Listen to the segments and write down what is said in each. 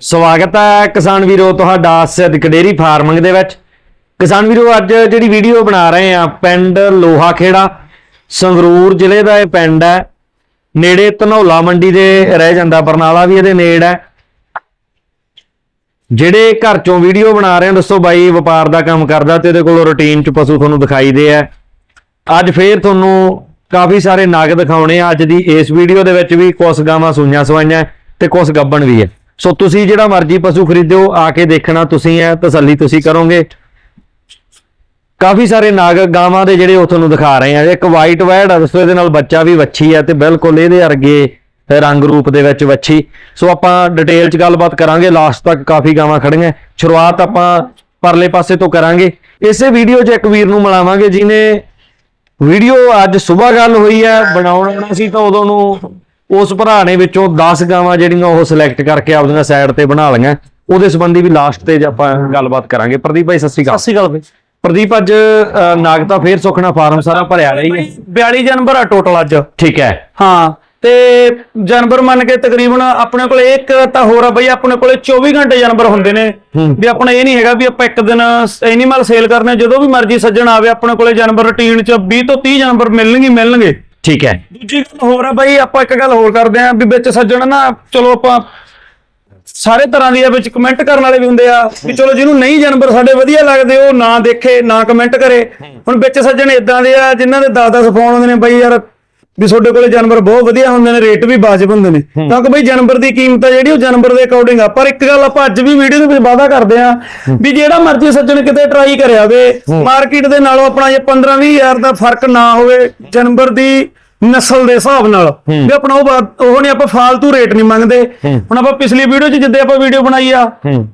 ਸਵਾਗਤ ਹੈ ਕਿਸਾਨ ਵੀਰੋ ਤੁਹਾਡਾ ਸਿੱਧਕ ਡੇਰੀ ਫਾਰਮਿੰਗ ਦੇ ਵਿੱਚ। ਕਿਸਾਨ ਵੀਰੋ, ਅੱਜ ਜਿਹੜੀ ਵੀਡੀਓ ਬਣਾ ਰਹੇ ਆ ਪਿੰਡ ਲੋਹਾ ਖੇੜਾ ਸੰਗਰੂਰ ਜ਼ਿਲ੍ਹੇ ਦਾ ਇਹ ਪਿੰਡ ਹੈ। ਨੇੜੇ ਧਨੌਲਾ ਮੰਡੀ ਦੇ ਰਹਿ ਜਾਂਦਾ, ਬਰਨਾਲਾ ਵੀ ਇਹਦੇ ਨੇੜ ਹੈ। ਜਿਹੜੇ ਘਰ ਚੋਂ ਵੀਡੀਓ ਬਣਾ ਰਹੇ ਆ ਦੱਸੋ ਬਾਈ, ਵਪਾਰ ਦਾ ਕੰਮ ਕਰਦਾ ਤੇ ਇਹਦੇ ਕੋਲ ਰੁਟੀਨ ਚ ਪਸ਼ੂ ਤੁਹਾਨੂੰ ਦਿਖਾਈ ਦੇ ਆ ਅੱਜ ਫੇਰ ਤੁਹਾਨੂੰ ਕਾਫੀ ਸਾਰੇ ਨਗ ਦਿਖਾਉਣੇ ਆ, ਅੱਜ ਦੀ ਇਸ ਵੀਡੀਓ ਦੇ ਵਿੱਚ ਵੀ ਕੁਛ ਗਾਵਾਂ ਸੁਈਆਂ ਸਵਾਈਆਂ ਤੇ ਕੁਛ ਗੱਬਣ ਵੀ ਹੈ। ਸੋ ਤੁਸੀਂ ਜਿਹੜਾ ਮਰਜ਼ੀ ਪਸ਼ੂ ਖਰੀਦਿਓ, ਆ ਕੇ ਦੇਖਣਾ ਤੁਸੀਂ ਹੈ ਤਸੱਲੀ ਤੁਸੀਂ ਕਰੋਗੇ। ਕਾਫੀ ਸਾਰੇ ਨਾਗ ਗਾਵਾਂ ਦੇ ਜਿਹੜੇ ਉਹ ਤੁਹਾਨੂੰ ਦਿਖਾ ਰਹੇ ਆ। ਇੱਕ ਵਾਈਟ ਵੈਡ ਆ, ਦੱਸੋ ਇਹਦੇ ਨਾਲ ਬੱਚਾ ਵੀ ਵੱਛੀ ਆ ਤੇ ਬਿਲਕੁਲ ਇਹਦੇ ਵਰਗੇ ਰੰਗ ਰੂਪ ਦੇ ਵਿੱਚ ਵੱਛੀ। ਸੋ ਆਪਾਂ ਡਿਟੇਲ 'ਚ ਗੱਲਬਾਤ ਕਰਾਂਗੇ ਲਾਸਟ ਤੱਕ ਕਾਫੀ ਗਾਵਾਂ ਖੜੀਆਂ। ਸ਼ੁਰੂਆਤ ਆਪਾਂ ਪਰਲੇ ਪਾਸੇ ਤੋਂ ਕਰਾਂਗੇ। ਇਸੇ ਵੀਡੀਓ 'ਚ ਇੱਕ ਵੀਰ ਨੂੰ ਮਿਲਾਵਾਂਗੇ ਜਿਨੇ ਵੀਡੀਓ ਅੱਜ ਸਵੇਰ ਗੱਲ ਹੋਈ ਹੈ ਬਣਾਉਣ ਆਉਣਾ ਸੀ ਤਾਂ ਉਦੋਂ ਨੂੰ ਉਸ ਭਰਾ ਨੇ ਵਿੱਚੋਂ 10 ਗਾਵਾਂ ਜਿਹੜੀਆਂ ਉਹ ਸਿਲੈਕਟ ਕਰਕੇ ਆਪਦੀਆਂ ਸਾਈਡ ਤੇ ਬਣਾ ਲਈਆਂ। ਉਹਦੇ ਸੰਬੰਧੀ ਵੀ ਲਾਸਟ ਤੇ ਆਪਾਂ ਗੱਲਬਾਤ ਕਰਾਂਗੇ। ਪ੍ਰਦੀਪ ਭਾਈ ਸਤਿ ਸ਼੍ਰੀ ਅਕਾਲ। ਸਤਿ ਸ਼੍ਰੀ ਅਕਾਲ ਬਈ ਪ੍ਰਦੀਪ ਅੱਜ ਅ, ਨਾਗ ਤਾਂ ਫੇਰ ਸੁਖਣਾ ਫਾਰਮ ਸਾਰਾ ਭਰਿਆ ਰਹੀ ਹੈ। 42 ਜਨਵਰ ਆ ਟੋਟਲ ਅੱਜ। ਠੀਕ ਹੈ। ਹਾਂ ਤੇ ਜਨਵਰ ਮੰਨ ਕੇ ਤਕਰੀਬਨ ਆਪਣੇ ਕੋਲੇ ਇੱਕ ਤਾਂ ਹੋਰ ਆ ਬਈ ਆਪਣੇ ਕੋਲੇ 24 ਘੰਟੇ ਜਨਵਰ ਹੁੰਦੇ ਨੇ। ਵੀ ਆਪਣਾ ਇਹ ਨਹੀਂ ਹੈਗਾ ਵੀ ਆਪਾਂ ਇੱਕ ਦਿਨ ਐਨੀਮਲ ਸੇਲ ਕਰਨੇ ਜਦੋਂ ਵੀ ਮਰਜ਼ੀ ਸੱਜਣ ਆਵੇ ਆਪਣੇ ਕੋਲੇ ਜਨਵਰ ਰੁਟੀਨ ਚ 20 ਤੋਂ 30 ਜਨਵਰ ਮਿਲਣਗੇ ਮਿਲਣਗੇ। ਠੀਕ ਹੈ। ਦੂਜੀ ਗੱਲ ਹੋਰ ਆ ਬਈ ਆਪਾਂ ਇੱਕ ਗੱਲ ਹੋਰ ਕਰਦੇ ਆਂ ਵੀ ਵਿੱਚ ਸੱਜਣ ਨਾ ਚਲੋ ਆਪਾਂ ਸਾਰੇ ਤਰ੍ਹਾਂ ਦੀ ਆ ਵਿੱਚ ਕਮੈਂਟ ਕਰਨ ਵਾਲੇ ਵੀ ਹੁੰਦੇ ਆ ਵੀ ਚਲੋ ਜਿਹਨੂੰ ਨਹੀਂ ਜਾਨਵਰ ਸਾਡੇ ਵਧੀਆ ਲੱਗਦੇ ਉਹ ਨਾ ਦੇਖੇ ਨਾ ਕਮੈਂਟ ਕਰੇ। ਹੁਣ ਵਿੱਚ ਸੱਜਣ ਇਦਾਂ ਦੇ ਆ ਜਿਨ੍ਹਾਂ ਦੇ 10-10 ਫੋਨ ਹੁੰਦੇ ਨੇ ਬਈ ਯਾਰ ਵੀ ਤੁਹਾਡੇ ਕੋਲੇ ਜਾਨਵਰ ਬਹੁਤ ਵਧੀਆ ਹੁੰਦੇ ਨੇ ਰੇਟ ਵੀ ਵਾਜਬ ਹੁੰਦੇ ਨੇ। ਕਿਉਂਕਿ ਬਈ ਜਾਨਵਰ ਦੀ ਕੀਮਤ ਆ ਜਿਹੜੀ ਉਹ ਜਾਨਵਰ ਦੇ ਅਕੋਰਡਿੰਗ ਆ। ਪਰ ਇੱਕ ਗੱਲ ਆਪਾਂ ਅੱਜ ਵੀ ਵੀਡੀਓ ਦੇ ਵਿੱਚ ਵਾਅਦਾ ਕਰਦੇ ਆ ਵੀ ਜਿਹੜਾ ਮਰਜ਼ੀ ਸੱਜਣ ਕਿਤੇ ਟਰਾਈ ਕਰਿਆ ਵੇ ਮਾਰਕੀਟ ਦੇ ਨਾਲੋਂ ਆਪਣਾ ਜੇ 15-20 ਹਜ਼ਾਰ ਦਾ ਫ਼ਰਕ ਨਾ ਹੋਵੇ ਜਾਨਵਰ ਦੀ ਨਸਲ ਦੇ ਹਿਸਾਬ ਨਾਲ। ਵੀ ਆਪਣਾ ਉਹ ਉਹ ਨਹੀਂ ਆਪਾਂ ਫਾਲਤੂ ਰੇਟ ਨਹੀਂ ਮੰਗਦੇ। ਹੁਣ ਆਪਾਂ ਪਿਛਲੀ ਵੀਡੀਓ 'ਚ ਜਿੱਦੇ ਆਪਾਂ ਵੀਡੀਓ ਬਣਾਈ ਆ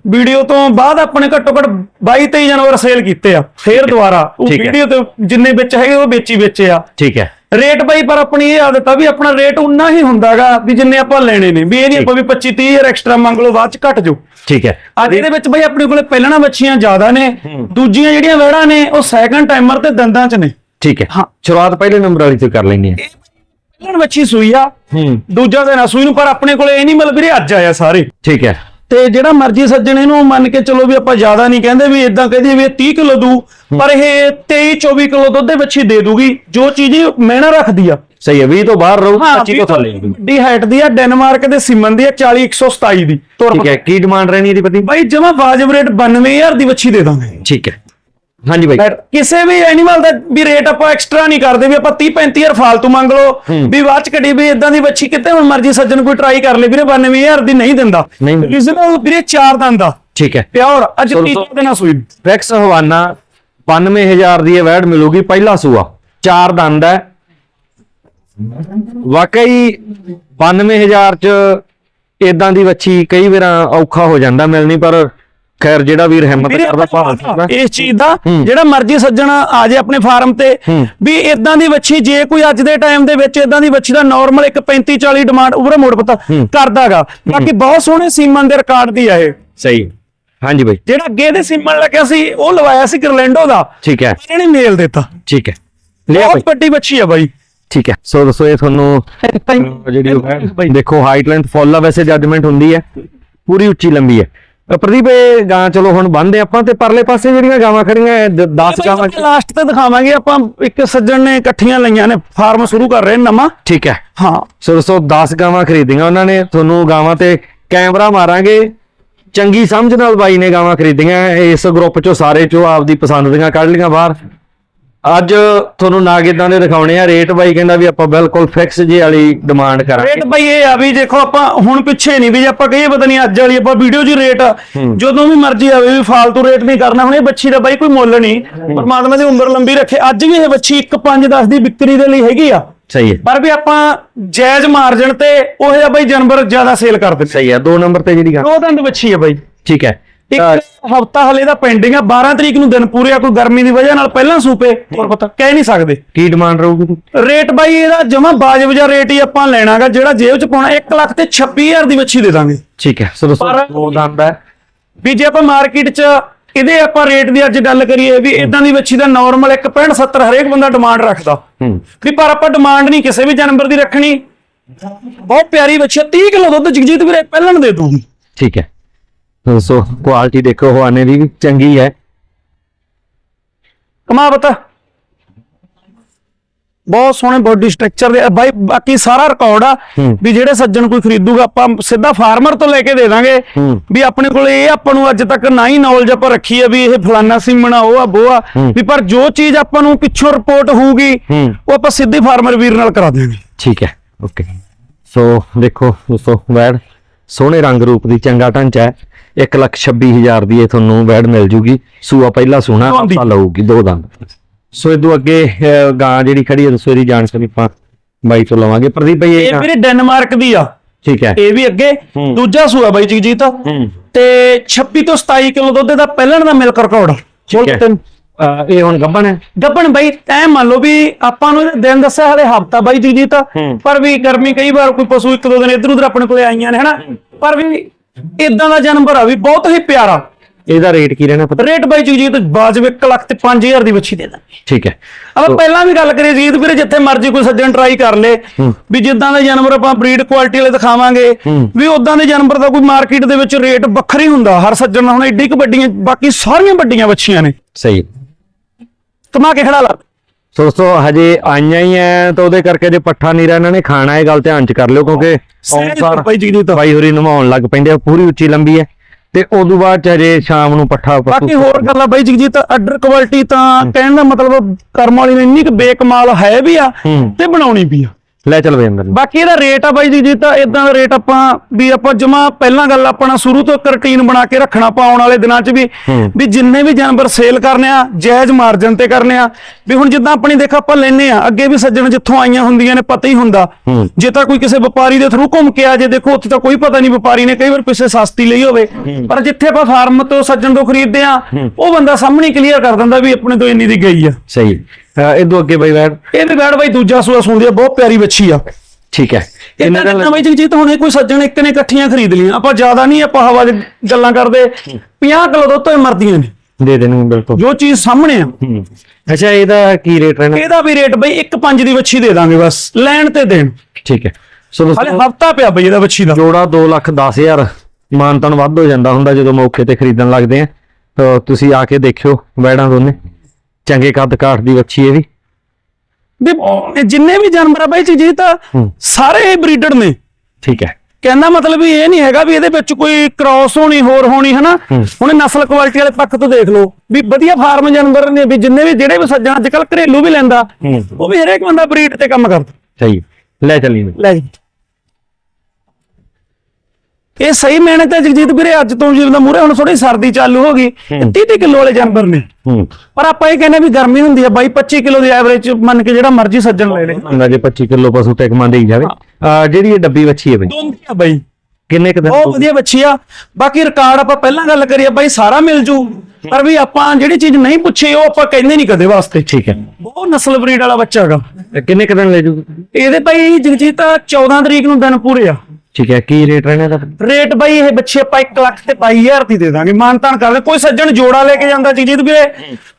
ਵੀਡੀਓ ਤੋਂ ਬਾਅਦ ਆਪਣੇ ਘੱਟੋ ਘੱਟ 22 23 ਜਾਨਵਰ ਸੇਲ ਕੀਤੇ ਆ। ਫੇਰ ਦੁਬਾਰਾ। ਉਹ ਹੈ। ਵੀਡੀਓ ਤੇ ਜਿੰਨੇ ਵਿੱਚ ਹੈਗੇ ਉਹ ਵੇਚੀ ਵੇਚੇ ਆ। ਠੀਕ ਹੈ। ਰੇਟ ਬਾਈ ਪਰ ਆਪਣੀ ਇਹ ਆਦਤ ਆ ਵੀ ਆਪਣਾ ਰੇਟ ਉਨਾ ਹੀ ਹੁੰਦਾਗਾ ਵੀ ਜਿੰਨੇ ਆਪਾਂ ਲੈਣੇ ਨੇ। ਵੀ ਇਹ ਨਹੀਂ ਆਪਾਂ ਵੀ 25 30 ਹਜ਼ਾਰ ਐਕਸਟਰਾ ਮੰਗ ਲਓ ਬਾਅਦ ਚ ਘਟ ਜਾਓ ਠੀਕ ਹੈ। ਅੱਜ ਇਹਦੇ ਵਿੱਚ ਬਈ ਆਪਣੇ ਕੋਲੇ ਪਹਿਲਣਾ ਬੱਚੀਆਂ ਜ਼ਿਆਦਾ ਨੇ। ਦੂਜੀਆਂ ਜਿਹੜੀਆਂ ਵਹਿੜਾਂ ਨੇ ਉਹ ਸੈਕੰਡ ਟਾਈਮਰ ਤੇ ਦੰਦਾਂ ਚ ਨੇ। ਠੀਕ ਹੈ। ਹਾਂ। ਸ਼ੁਰੂਆਤ ਪਹਿਲੇ ਨੰਬਰ ਵਾਲੀ ਤੋਂ ਕਰ ਲੈਂਦੇ ਆ ਪਹਿਲਣ ਬੱਚੀ ਸੂਈ ਆ। ਹੂੰ। ਦੂਜਾ ਦਿਨ ਆ ਸੂਈ ਨੂੰ ਪਰ ਆਪਣੇ ਕੋਲੇ ਇਹ ਨਹੀਂ ਮਿਲ ਵੀਰੇ ਅੱਜ ਆਇਆ ਸਾਰੇ। ਠੀਕ ਹੈ। ਤੇ ਜਿਹੜਾ ਮਰਜ਼ੀ ਸੱਜਣ ਇਹਨੂੰ ਮੰਨ ਕੇ ਚਲੋ ਵੀ ਆਪਾਂ ਜ਼ਿਆਦਾ ਨਹੀਂ ਕਹਿੰਦੇ ਵੀ ਇਦਾਂ ਕਹਦੇ ਵੀ ਇਹ 30 ਕਿਲੋ ਦੂ ਪਰ ਇਹ 23 24 ਕਿਲੋ ਦੁੱਧ ਦੇ ਵਿੱਚ ਹੀ ਦੇ ਦੂਗੀ ਜੋ ਚੀਜ਼ ਮਹਿਣਾ ਰੱਖਦੀ ਆ। ਸਹੀ ਹੈ 20 ਤੋਂ ਬਾਹਰ ਰਹੂ 25 ਤੋਂ ਥੱਲੇ। ਦੀ ਹਾਈਟ ਦੀ ਆ ਡੈਨਮਾਰਕ ਦੇ ਸਿਮਨ ਦੀ ਆ 40 127 ਦੀ। ਠੀਕ ਹੈ ਕੀ ਡਿਮਾਂਡ ਰਹਿਣੀ ਇਹਦੀ ਪਤੀ? ਬਾਈ ਜਮਾ ਵਾਜਬ ਰੇਟ 92000 ਦੀ ਵੱਛੀ ਦੇ ਦਾਂਗੇ। ਠੀਕ ਹੈ। ਹਾਂਜੀ ਬਾਈ। ਕਿਸੇ ਵੀ ਐਨੀਮਲ ਦਾ ਵੀ ਰੇਟ ਆਪਾਂ ਐਕਸਟਰਾ ਨਹੀਂ ਕਰਦੇ ਵੀ ਆਪਾਂ 30 35000 ਫਾਲਤੂ ਮੰਗ ਲਓ ਵੀ ਬਾਅਦ ਚ ਕੜੀ ਵੀ ਇਦਾਂ ਦੀ ਵੱਛੀ ਕਿਤੇ ਹੁਣ ਮਰਜ਼ੀ ਸੱਜਣ ਕੋਈ ਟਰਾਈ ਕਰ ਲੇ ਵੀਰੇ 92000 ਦੀ ਨਹੀਂ ਦਿੰਦਾ। ਦਿੰਦਾ। ਰੀਜ਼ਨਲ ਵੀਰੇ ਚਾਰ ਦੰਦ ਦਾ ਠੀਕ ਹੈ। ਪਿਓਰ ਅੱਜ ਤੀਜਾ ਦਿਨ ਸੂਈ। ਵੈਕਸ ਹਵਾਨਾ 92000 ਦੀ ਇਹ ਵੈਡ ਮਿਲੂਗੀ ਪਹਿਲਾ ਸੂਆ। ਚਾਰ ਦੰਦ ਹੈ। ਵਾਕਈ 92000 ਚ ਇਦਾਂ ਦੀ ਵੱਛੀ ਕਈ ਵਾਰਾਂ ਔਖਾ ਹੋ ਜਾਂਦਾ ਮਿਲਣੀ ਪਰ ਖੈਰ ਜਿਹੜਾ ਵੀਰ ਹਿੰਮਤ ਵੀਰੇ ਕਰਦਾ ਭਾਵ ਇਸ ਚੀਜ਼ ਦਾ। ਜਿਹੜਾ ਮਰਜ਼ੀ ਸੱਜਣ ਆ ਜੇ ਆਪਣੇ ਫਾਰਮ ਤੇ। ਵੀ ਇਦਾਂ ਦੀ ਵੱਛੀ ਜੇ ਕੋਈ ਅੱਜ ਦੇ ਟਾਈਮ ਦੇ ਵਿੱਚ ਇਦਾਂ ਦੀ ਵੱਛੀ ਦਾ ਨਾਰਮਲ ਇੱਕ 35 40 ਡਿਮਾਂਡ ਉਰੇ ਮੋੜ ਪਤਾ। ਕਰਦਾਗਾ। ਬਾਕੀ ਬਹੁਤ ਸੋਹਣੇ ਸੀਮਨ ਦੇ ਰਿਕਾਰਡ ਦੀ ਆ ਇਹ। ਸਹੀ। ਹਾਂਜੀ ਬਾਈ। ਜਿਹੜਾ ਅੱਗੇ ਦੇ ਸੀਮਨ ਲੱਗਿਆ ਸੀ ਉਹ ਲਵਾਇਆ ਸੀ ਗਰਲੈਂਡੋ ਦਾ। ਠੀਕ ਹੈ। ਇਹਨੇ ਮੇਲ ਦਿੱਤਾ। ਠੀਕ ਹੈ। ਬਹੁਤ ਵੱਡੀ ਵੱਛੀ ਆ ਬਾਈ। ਠੀਕ ਹੈ। ਸੋ ਦੱਸੋ ਇਹ ਤੁਹਾਨੂੰ ਜਿਹੜੀ ਉਹ ਹੈ ਦੇਖੋ ਹਾਈਟ ਲੈਂਥ ਫੁੱਲ ਆ ਵੈਸੇ ਜੱਜਮੈਂਟ ਹੁੰਦੀ ਹੈ। ਪੂਰੀ ਉੱਚੀ ਲੰਬੀ ਹੈ। ਪ੍ਰਦੀਪ ਇਹ ਗਾਂ ਚਲੋ ਹੁਣ ਬੰਨਦੇ ਆਪਾਂ ਤੇ ਪਰਲੇ ਪਾਸੇ ਜਿਹੜੀਆਂ ਗਾਵਾਂ ਖੜੀਆਂ 10 ਗਾਵਾਂ ਲਾਸਟ ਤੇ ਦਿਖਾਵਾਂਗੇ ਆਪਾਂ ਇੱਕ ਸੱਜਣ ਨੇ ਇਕੱਠੀਆਂ ਲਈਆਂ ਨੇ ਫਾਰਮ ਸ਼ੁਰੂ ਕਰ ਰਹੇ ਨਵਾਂ। ਠੀਕ ਹੈ। ਹਾਂ। ਸੋ ਦੱਸੋ 10 ਗਾਵਾਂ ਖਰੀਦੀਆਂ ਉਹਨਾਂ ਨੇ ਤੁਹਾਨੂੰ ਗਾਵਾਂ ਤੇ ਕੈਮਰਾ ਮਾਰਾਂਗੇ। ਚੰਗੀ ਸਮਝ ਨਾਲ ਬਾਈ ਨੇ ਗਾਵਾਂ ਖਰੀਦੀਆਂ ਇਸ ਗਰੁੱਪ ਚੋਂ ਸਾਰੇ ਚੋਂ ਆਪਦੀ ਪਸੰਦ ਦੀਆਂ ਕੱਢ ਲਈਆਂ ਬਾਹਰ। ਅੱਜ ਤੁਹਾਨੂੰ ਨਾਗ ਇਦਾਂ ਦੇ ਦਿਖਾਉਣੇ ਆ। ਰੇਟ ਬਾਈ ਕਹਿੰਦਾ ਵੀ ਆਪਾਂ ਬਿਲਕੁਲ ਫਿਕਸ ਜੀ ਵਾਲੀ ਡਿਮਾਂਡ ਕਰਾਂਗੇ। ਰੇਟ ਬਈ ਇਹ ਆ ਵੀ ਦੇਖੋ ਆਪਾਂ ਹੁਣ ਪਿੱਛੇ ਨਹੀਂ ਵੀ ਆਪਾਂ ਕਹੀਏ ਪਤਾ ਨਹੀਂ ਅੱਜ ਵਾਲੀ ਆਪਾਂ ਵੀਡੀਓ 'ਚ ਰੇਟ ਜਦੋਂ ਵੀ ਮਰਜ਼ੀ ਆਵੇ ਵੀ ਫਾਲਤੂ ਰੇਟ ਨਹੀਂ ਕਰਨਾ ਹੁਣ ਇਹ ਬੱਚੀ ਦਾ ਬਾਈ ਕੋਈ ਮੁੱਲ ਨਹੀਂ ਪਰਮਾਤਮਾ ਦੀ ਉਮਰ ਲੰਬੀ ਰੱਖੇ। ਅੱਜ ਵੀ ਇਹ ਬੱਚੀ 1 5 10 ਦੀ ਵਿਕਰੀ ਦੇ ਲਈ ਹੈਗੀ ਆ। ਸਹੀ ਹੈ। ਪਰ ਵੀ ਆਪਾਂ ਜਾਇਜ਼ ਮਾਰਜਨ ਤੇ ਉਹ ਜਿਹਾ ਬਾਈ ਜਾਨਵਰ ਜ਼ਿਆਦਾ ਸੇਲ ਕਰ ਦਿੰਦੇ ਸਹੀ ਹੈ। ਦੋ ਨੰਬਰ ਤੇ ਜਿਹੜੀ ਗਾਂ ਉਹ ਦੰਦ ਬੱਚੀ ਆ ਬਾਈ। ਠੀਕ ਹੈ। ਇੱਕ ਹਫਤਾ ਹਲੇ ਦਾ ਪੈਂਡਿੰਗ ਆ 12 ਤਰੀਕ ਨੂੰ ਦਿਨ ਪੂਰੇ ਆ ਕੋਈ ਗਰਮੀ ਦੀ ਵਜ੍ਹਾ ਨਾਲ ਪਹਿਲਾਂ ਸੂਪੇ ਹੋਰ ਪਤਾ ਕਹਿ ਨਹੀਂ ਸਕਦੇ। ਕੀ ਡਿਮਾਂਡ ਰਹੂਗੀ? ਰੇਟ ਬਾਈ ਇਹਦਾ ਜਮਾ ਬਾਜਬ ਜਿਹਾ ਰੇਟ ਹੀ ਆਪਾਂ ਲੈਣਾਗਾ ਜਿਹੜਾ ਜੇਬ ਚ ਪਾਉਣਾ 1 ਲੱਖ ਤੇ 26000 ਦੀ ਵੱਛੀ ਦੇ ਦਾਂਗੇ। ਠੀਕ ਹੈ ਸੋ ਦੋਸਤੋ ਦੋ ਦੰਦ ਹੈ। ਵੀ ਜੇ ਆਪਾਂ ਮਾਰਕੀਟ 'ਚ ਇਹਦੇ ਆਪਾਂ ਰੇਟ ਦੀ ਅੱਜ ਗੱਲ ਕਰੀਏ ਵੀ ਇਦਾਂ ਦੀ ਵੱਛੀ ਦਾ ਨਾਰਮਲ 1.65 70 ਹਰੇਕ ਬੰਦਾ ਡਿਮਾਂਡ ਰੱਖਦਾ। ਹੂੰ। ਵੀ ਪਰ ਆਪਾਂ ਡਿਮਾਂਡ ਨਹੀਂ ਕਿਸੇ ਵੀ ਜਾਨਵਰ ਦੀ ਰੱਖਣੀ। ਬਹੁਤ ਪਿਆਰੀ ਵੱਛੀ ਆ, 30 ਕਿਲੋ ਦੁੱਧ ਜਗਜੀਤ ਵੀਰੇ ਪਹਿਲਣ ਦੇ ਦੂੰਗੀ ਠੀਕ ਹੈ। ਸੋ ਕੁਆਲਿਟੀ ਦੇਖੋ ਹਵਾਨੇ ਦੀ ਚੰਗੀ ਹੈ ਕਮਾ ਬਤਾ ਬਹੁਤ ਸੋਹਣੇ ਬੋਡੀ ਸਟਰਕਚਰ ਦੇ ਬਾਈ ਬਾਕੀ ਸਾਰਾ ਰਿਕਾਰਡ ਆ। ਵੀ ਜਿਹੜੇ ਸੱਜਣ ਕੋਈ ਖਰੀਦੂਗਾ ਆਪਾਂ ਸਿੱਧਾ ਫਾਰਮਰ ਤੋਂ ਲੈ ਕੇ ਦੇ ਦਾਂਗੇ। ਵੀ ਆਪਣੇ ਕੋਲ ਇਹ ਆਪਾਂ ਨੂੰ ਅੱਜ ਤੱਕ ਨਾ ਹੀ ਨੌਲੇਜ ਆਪਾਂ ਰੱਖੀ ਆ ਵੀ ਇਹ ਫਲਾਨਾ ਸਿਮਣਾ ਉਹ ਆ ਉਹ ਆ। ਵੀ ਪਰ ਜੋ ਚੀਜ਼ ਆਪਾਂ ਨੂੰ ਪਿੱਛੋਂ ਰਿਪੋਰਟ ਹੋਊਗੀ। ਉਹ ਆਪਾਂ ਸਿੱਧੇ ਫਾਰਮਰ ਵੀਰ ਨਾਲ ਕਰਾ ਦੇਵਾਂਗੇ ਠੀਕ ਹੈ ਓਕੇ ਸੋ ਦੇਖੋ ਦੋਸਤੋ ਵੈੜ ਸੋਹਣੇ ਰੰਗ ਰੂਪ ਦੀ ਚੰਗਾ ਢਾਂਚਾ ਹੈ 126000 ਦੀ ਇਹ ਤੁਹਾਨੂੰ ਵੈੜ ਮਿਲ ਜੂਗੀ। ਸੂਆ ਪਹਿਲਾ ਦੀ। ਹਫਤਾ ਲਊਗੀ ਦੋ ਦੰਦ। ਸੋ ਇਦੋਂ ਅੱਗੇ ਗਾਂ ਜਿਹੜੀ ਖੜੀ ਹੈ ਦੱਸੋ ਇਹਦੀ ਜਾਣਕਾਰੀ ਆਪਾਂ ਬਾਈ ਤੋਂ ਲਵਾਂਗੇ। ਪ੍ਰਦੀਪ ਭਾਈ ਇਹ ਵੀਰੇ ਡੈਨਮਾਰਕ ਦੀ ਆ। ਠੀਕ ਹੈ। ਇਹ ਵੀ ਅੱਗੇ। ਦੂਜਾ ਸੂਆ ਬਾਈ ਜਗਜੀਤ। ਤੇ 26 ਤੋਂ 27 ਕਿਲੋ ਦੁੱਧ ਦਾ ਪਹਿਲਣ ਦਾ ਮਿਲਕ ਰਿਕਾਰਡ। ਠੀਕ ਹੈ। ਇਹ ਹੁਣ ਗੱਬਣ ਹੈ। ਗੱਬਣ ਬਾਈ ਐ ਮੰਨ ਲਓ ਵੀ ਆਪਾਂ ਨੂੰ ਦਿਨ ਦੱਸਿਆ ਹਲੇ ਹਫਤਾ ਬਾਈ ਜਗਜੀਤ। ਪਰ ਵੀ ਗਰਮੀ ਕਈ ਵਾਰ ਕੋਈ ਪਸ਼ੂ ਇੱਕ ਦੋ ਦਿਨ ਇੱਧਰ ਉੱਧਰ ਆਪਣੇ ਕੋਲੇ ਆਈਆਂ ਨੇ ਹਨਾ? ਪਰ ਵੀ ਇਦਾਂ ਦਾ ਜਾਨਵਰ ਆ ਵੀ ਬਹੁਤ ਹੀ ਪਿਆਰਾ। ਇਹਦਾ ਰੇਟ ਕੀ ਰਹਿਣਾ ਪਤਾ? ਰੇਟ ਬਾਈ ਜਗਜੀਤ ਬਾਜਬ 1 ਲੱਖ ਤੇ 5000 ਦੀ ਵੱਛੀ ਦੇ ਦਾਂਗੇ। ਠੀਕ ਹੈ। ਆਪਾਂ ਪਹਿਲਾਂ ਵੀ ਗੱਲ ਕਰੀ ਜੀਤ ਵੀਰੇ ਜਿੱਥੇ ਮਰਜ਼ੀ ਕੋਈ ਸੱਜਣ ਟਰਾਈ ਕਰ ਲੇ। ਵੀ ਜਿੱਦਾਂ ਦੇ ਜਾਨਵਰ ਆਪਾਂ ਬਰੀਡ ਕੁਆਲਿਟੀ ਵਾਲੇ ਦਿਖਾਵਾਂਗੇ। ਵੀ ਉਦਾਂ ਦੇ ਜਾਨਵਰ ਦਾ ਕੋਈ ਮਾਰਕੀਟ ਦੇ ਵਿੱਚ ਰੇਟ ਵੱਖਰੀ ਹੁੰਦਾ। ਹਰ ਸੱਜਣ ਦਾ ਹੁਣ ਏਡੀ ਕੁ ਵੱਡੀਆਂ ਬਾਕੀ ਸਾਰੀਆਂ ਵੱਡੀਆਂ ਵੱਛੀਆਂ ਨੇ। ਸਹੀ। ਕਮਾ ਕੇ ਖੜਾ ਲਾ। ਸੋ ਦੋਸਤੋ ਹਜੇ ਆਈਆਂ ਹੀ ਐ ਤਾਂ ਉਹਦੇ ਕਰਕੇ ਜੇ ਪੱਠਾ ਨੀਰਾ ਇਹਨਾਂ ਨੇ ਖਾਣਾ ਇਹ ਗੱਲ ਧਿਆਨ ਚ ਕਰ ਲਿਓ ਕਿਉਂਕਿ ਬਾਈ ਜਗਜੀਤ ਬਾਈ ਹੋਰੀ ਨਵਾਉਣ ਲੱਗ ਪੈਂਦੇ ਆ ਪੂਰੀ ਉੱਚੀ ਲੰਬੀ ਹੈ ਤੇ ਉਦੋਂ ਬਾਅਦ ਚ ਹਜੇ ਸ਼ਾਮ ਨੂੰ ਪੱਠਾ ਬਾਕੀ ਹੋਰ ਗੱਲਾਂ ਬਾਈ ਜਗਜੀਤ ਆਰਡਰ ਕੁਆਲਿਟੀ ਤਾਂ ਕਹਿਣ ਦਾ ਮਤਲਬ ਕਰਮ ਵਾਲੀ ਨੇ ਇੰਨੀ ਕੁ ਬੇਕਮਾਲ ਹੈ ਵੀ ਆ। ਤੇ ਬਣਾਉਣੀ ਵੀ ਆ। ਲੈ ਚੱਲ ਵੇ ਅੰਦਰ ਨੂੰ। ਬਾਕੀ ਇਹਦਾ ਰੇਟ ਆ ਬਾਈ ਜੀ ਜੀ ਤਾਂ ਇਦਾਂ ਦਾ ਰੇਟ ਆਪਾਂ ਵੀ ਆਪਾਂ ਜਮਾ ਪਹਿਲਾਂ ਗੱਲ ਆਪਣਾ ਸ਼ੁਰੂ ਤੋਂ ਇੱਕ ਰੁਟੀਨ ਬਣਾ ਕੇ ਰੱਖਣਾ ਆਪਾਂ ਆਉਣ ਵਾਲੇ ਦਿਨਾਂ 'ਚ ਵੀ ਹੂੰ। ਵੀ ਜਿੰਨੇ ਵੀ ਜਾਨਵਰ ਸੇਲ ਕਰਨੇ ਆ ਜਾਇਜ਼ ਮਾਰਜਨ ਤੇ ਕਰਨੇ ਆ ਵੀ ਹੁਣ ਜਿੱਦਾਂ ਆਪਣੀ ਦੇਖ ਆਪਾਂ ਲੈਨੇ ਆ ਅੱਗੇ ਵੀ ਸੱਜਣ ਜਿੱਥੋਂ ਆਈਆਂ ਹੁੰਦੀਆਂ ਨੇ ਪਤਾ ਹੀ ਹੁੰਦਾ ਹੂੰ। ਜੇ ਤਾਂ ਕੋਈ ਕਿਸੇ ਵਪਾਰੀ ਦੇ ਥਰੂ ਘੁੰਮ ਕੇ ਆ ਜੇ ਦੇਖੋ ਉੱਥੇ ਤਾਂ ਕੋਈ ਪਤਾ ਨਹੀਂ ਵਪਾਰੀ ਨੇ ਕਈ ਵਾਰ ਪਿੱਛੇ ਸਸਤੀ ਲਈ ਹੋਵੇ ਪਰ ਜਿੱਥੇ ਆਪਾਂ ਫਾਰਮ ਤੋਂ ਸੱਜਣ ਤੋਂ ਖਰੀਦਦੇ ਆ ਉਹ ਬੰਦਾ ਸਾਹਮਣੇ ਕਲੀਅਰ ਕਰ ਦਿੰਦਾ ਵੀ ਆਪਣੇ ਤੋਂ ਇੰਨੀ ਦੀ ਗਈ ਆ ਸਹੀ ਇਦੋਂ ਅੱਗੇ ਬਾਈ ਵੈੜ ਇਹ ਵੀ ਬੈੜ ਬਾਈ ਦੂਜਾ ਸੂਆ ਸੁਣਦੀ ਆ ਬਹੁਤ ਪਿਆਰੀ ਬੱਚੀ ਆ। ਠੀਕ ਹੈ। ਇਹਨਾਂ ਦਾ ਬਾਈ ਜਗਜੀਤ ਹੁਣ ਕੋਈ ਸੱਜਣ ਇੱਕ ਨੇ ਇਕੱਠੀਆਂ ਖਰੀਦ ਲਈਆਂ। ਆਪਾਂ ਜ਼ਿਆਦਾ ਨਹੀਂ ਆਪਾਂ ਹਵਾ 'ਚ ਗੱਲਾਂ ਕਰਦੇ। 50 ਕਿਲੋ ਦੁੱਧ ਤੋਂ ਮਰਦੀਆਂ ਨੇ। ਦੇ ਦੇਣਗੇ ਬਿਲਕੁਲ। ਜੋ ਚੀਜ਼ ਸਾਹਮਣੇ ਆ। ਅੱਛਾ ਇਹਦਾ ਕੀ ਰੇਟ ਰਹਿਣਾ? ਇਹਦਾ ਵੀ ਰੇਟ ਬਈ 1.5 ਦੀ ਵੱਛੀ ਦੇ ਦਾਂਗੇ ਬਸ। ਲੈਣ ਤੇ ਦੇਣ। ਠੀਕ ਹੈ। ਸੋ ਹਲੇ ਹਫਤਾ ਪਿਆ ਬਈ ਇਹਦਾ ਵੱਛੀ ਦਾ। ਜੋੜਾ 2 ਲੱਖ 10 ਹਜ਼ਾਰ। ਮਾਨਤਨ ਵੱਧ ਹੋ ਜਾਂਦਾ ਹੁੰਦਾ ਜਦੋਂ ਮੌਕੇ ਤੇ ਖਰੀਦਣ ਲੱਗਦੇ ਆ। ਤਾਂ ਤੁਸੀਂ ਆ ਕੇ ਦੇਖਿਓ ਵੈੜਾਂ ਦੋਨੇ। ਚੰਗੇ ਕੱਦ ਕਾਠ ਦੀ ਵੱਛੀ ਇਹ ਵੀ? ਵੀ ਇਹ ਜਿੰਨੇ ਵੀ ਜਾਨਵਰ ਆ ਬਾਈ ਜਗਜੀਤ ਹੂੰ। ਸਾਰੇ ਹੀ ਬਰੀਡਡ ਨੇ। ਠੀਕ ਹੈ। ਕਹਿੰਦਾ ਮਤਲਬ ਵੀ ਇਹ ਨਹੀਂ ਹੈਗਾ ਵੀ ਇਹਦੇ ਵਿੱਚ ਕੋਈ ਕ੍ਰਾਸ ਹੋਣੀ ਹੋਰ ਹੋਣੀ ਹਨਾ। ਹੁਣ ਨਸਲ ਕੁਆਲਿਟੀ ਵਾਲੇ ਪੱਖ ਤੋਂ ਦੇਖ ਲਓ। ਵੀ ਵਧੀਆ ਫਾਰਮ ਜਾਨਵਰ ਨੇ ਵੀ ਜਿੰਨੇ ਵੀ ਜਿਹੜੇ ਵੀ ਸੱਜਣ ਅੱਜ ਕੱਲ ਘਰੇਲੂ ਵੀ ਲੈਂਦਾ। ਉਹ ਵੀ ਹਰੇਕ ਬੰਦਾ ਬਰੀਡ ਤੇ ਕੰਮ ਕਰਦਾ। ਸਹੀ ਲੈ ਚੱਲੀ ਲੈ ਜੀ। ਇਹ ਸਹੀ ਮਿਹਨਤ ਹੈ ਜਗਜੀਤ ਵੀਰੇ ਅੱਜ ਤੋਂ ਜਿਵੇਂ ਦਾ ਮੂਰੇ ਹੁਣ ਥੋੜੀ ਸਰਦੀ ਚਾਲੂ ਹੋ ਗਈ। 30 ਕਿਲੋ ਵਾਲੇ ਜਾਨਵਰ ਨੇ। ਪਰ ਆਪਾਂ ਇਹ ਕਹਿੰਦੇ ਵੀ ਗਰਮੀ ਹੁੰਦੀ ਹੈ ਬਾਈ 25 ਕਿਲੋ ਦੀ ਐਵਰੇਜ ਮੰਨ ਕੇ ਜਿਹੜਾ ਮਰਜ਼ੀ ਸੱਜਣ ਲੈ ਲੇ। ਅੰਦਾਜ਼ੇ 25 ਕਿਲੋ ਪਸ਼ੂ ਟੈਕਮਾਂ ਦੇਈ ਜਾਵੇ। ਜਿਹੜੀ ਇਹ ਡੱਬੀ ਵੱਛੀ ਹੈ ਬਈ। ਦੋਂਦੀ ਆ ਬਾਈ। ਕਿੰਨੇ ਕ ਦਿਨ ਬਹੁਤ ਵਧੀਆ ਬੱਚੀ ਆ। ਬਾਕੀ ਰਿਕਾਰਡ ਆਪਾਂ ਪਹਿਲਾਂ ਗੱਲ ਕਰੀਏ ਬਾਈ ਸਾਰਾ ਮਿਲ ਜੂ। ਪਰ ਵੀ ਆਪਾਂ ਜਿਹੜੀ ਚੀਜ਼ ਨਹੀਂ ਪੁੱਛੇ ਉਹ ਆਪਾਂ ਕਹਿੰਦੇ ਨਹੀਂ ਕਦੇ ਵਾਸਤੇ। ਠੀਕ ਹੈ। ਬਹੁਤ ਨਸਲ ਬਰੀਡ ਵਾਲਾ ਬੱਚਾ ਹੈਗਾ। ਕਿੰਨੇ ਕ ਦਿਨ ਲੈ ਜੂ? ਇਹਦੇ ਬਾਈ ਜਗਜੀਤ 14 ਤਰੀਕ ਨੂੰ ਦਿਨ ਪੂਰੇ ਆ। ਠੀਕ ਹੈ ਕੀ ਰੇਟ ਰਹਿਣਾ ਦਾ ਰੇਟ ਬਾਈ ਇਹ ਬੱਚੇ ਆਪਾਂ 1 ਲੱਖ ਤੇ 22000 ਦੀ ਦੇ ਦਾਂਗੇ। ਮਾਨਤਾਨ ਕਰਦੇ ਕੋਈ ਸੱਜਣ ਜੋੜਾ ਲੈ ਕੇ ਜਾਂਦਾ ਜਗਜੀਤ ਵੀਰੇ?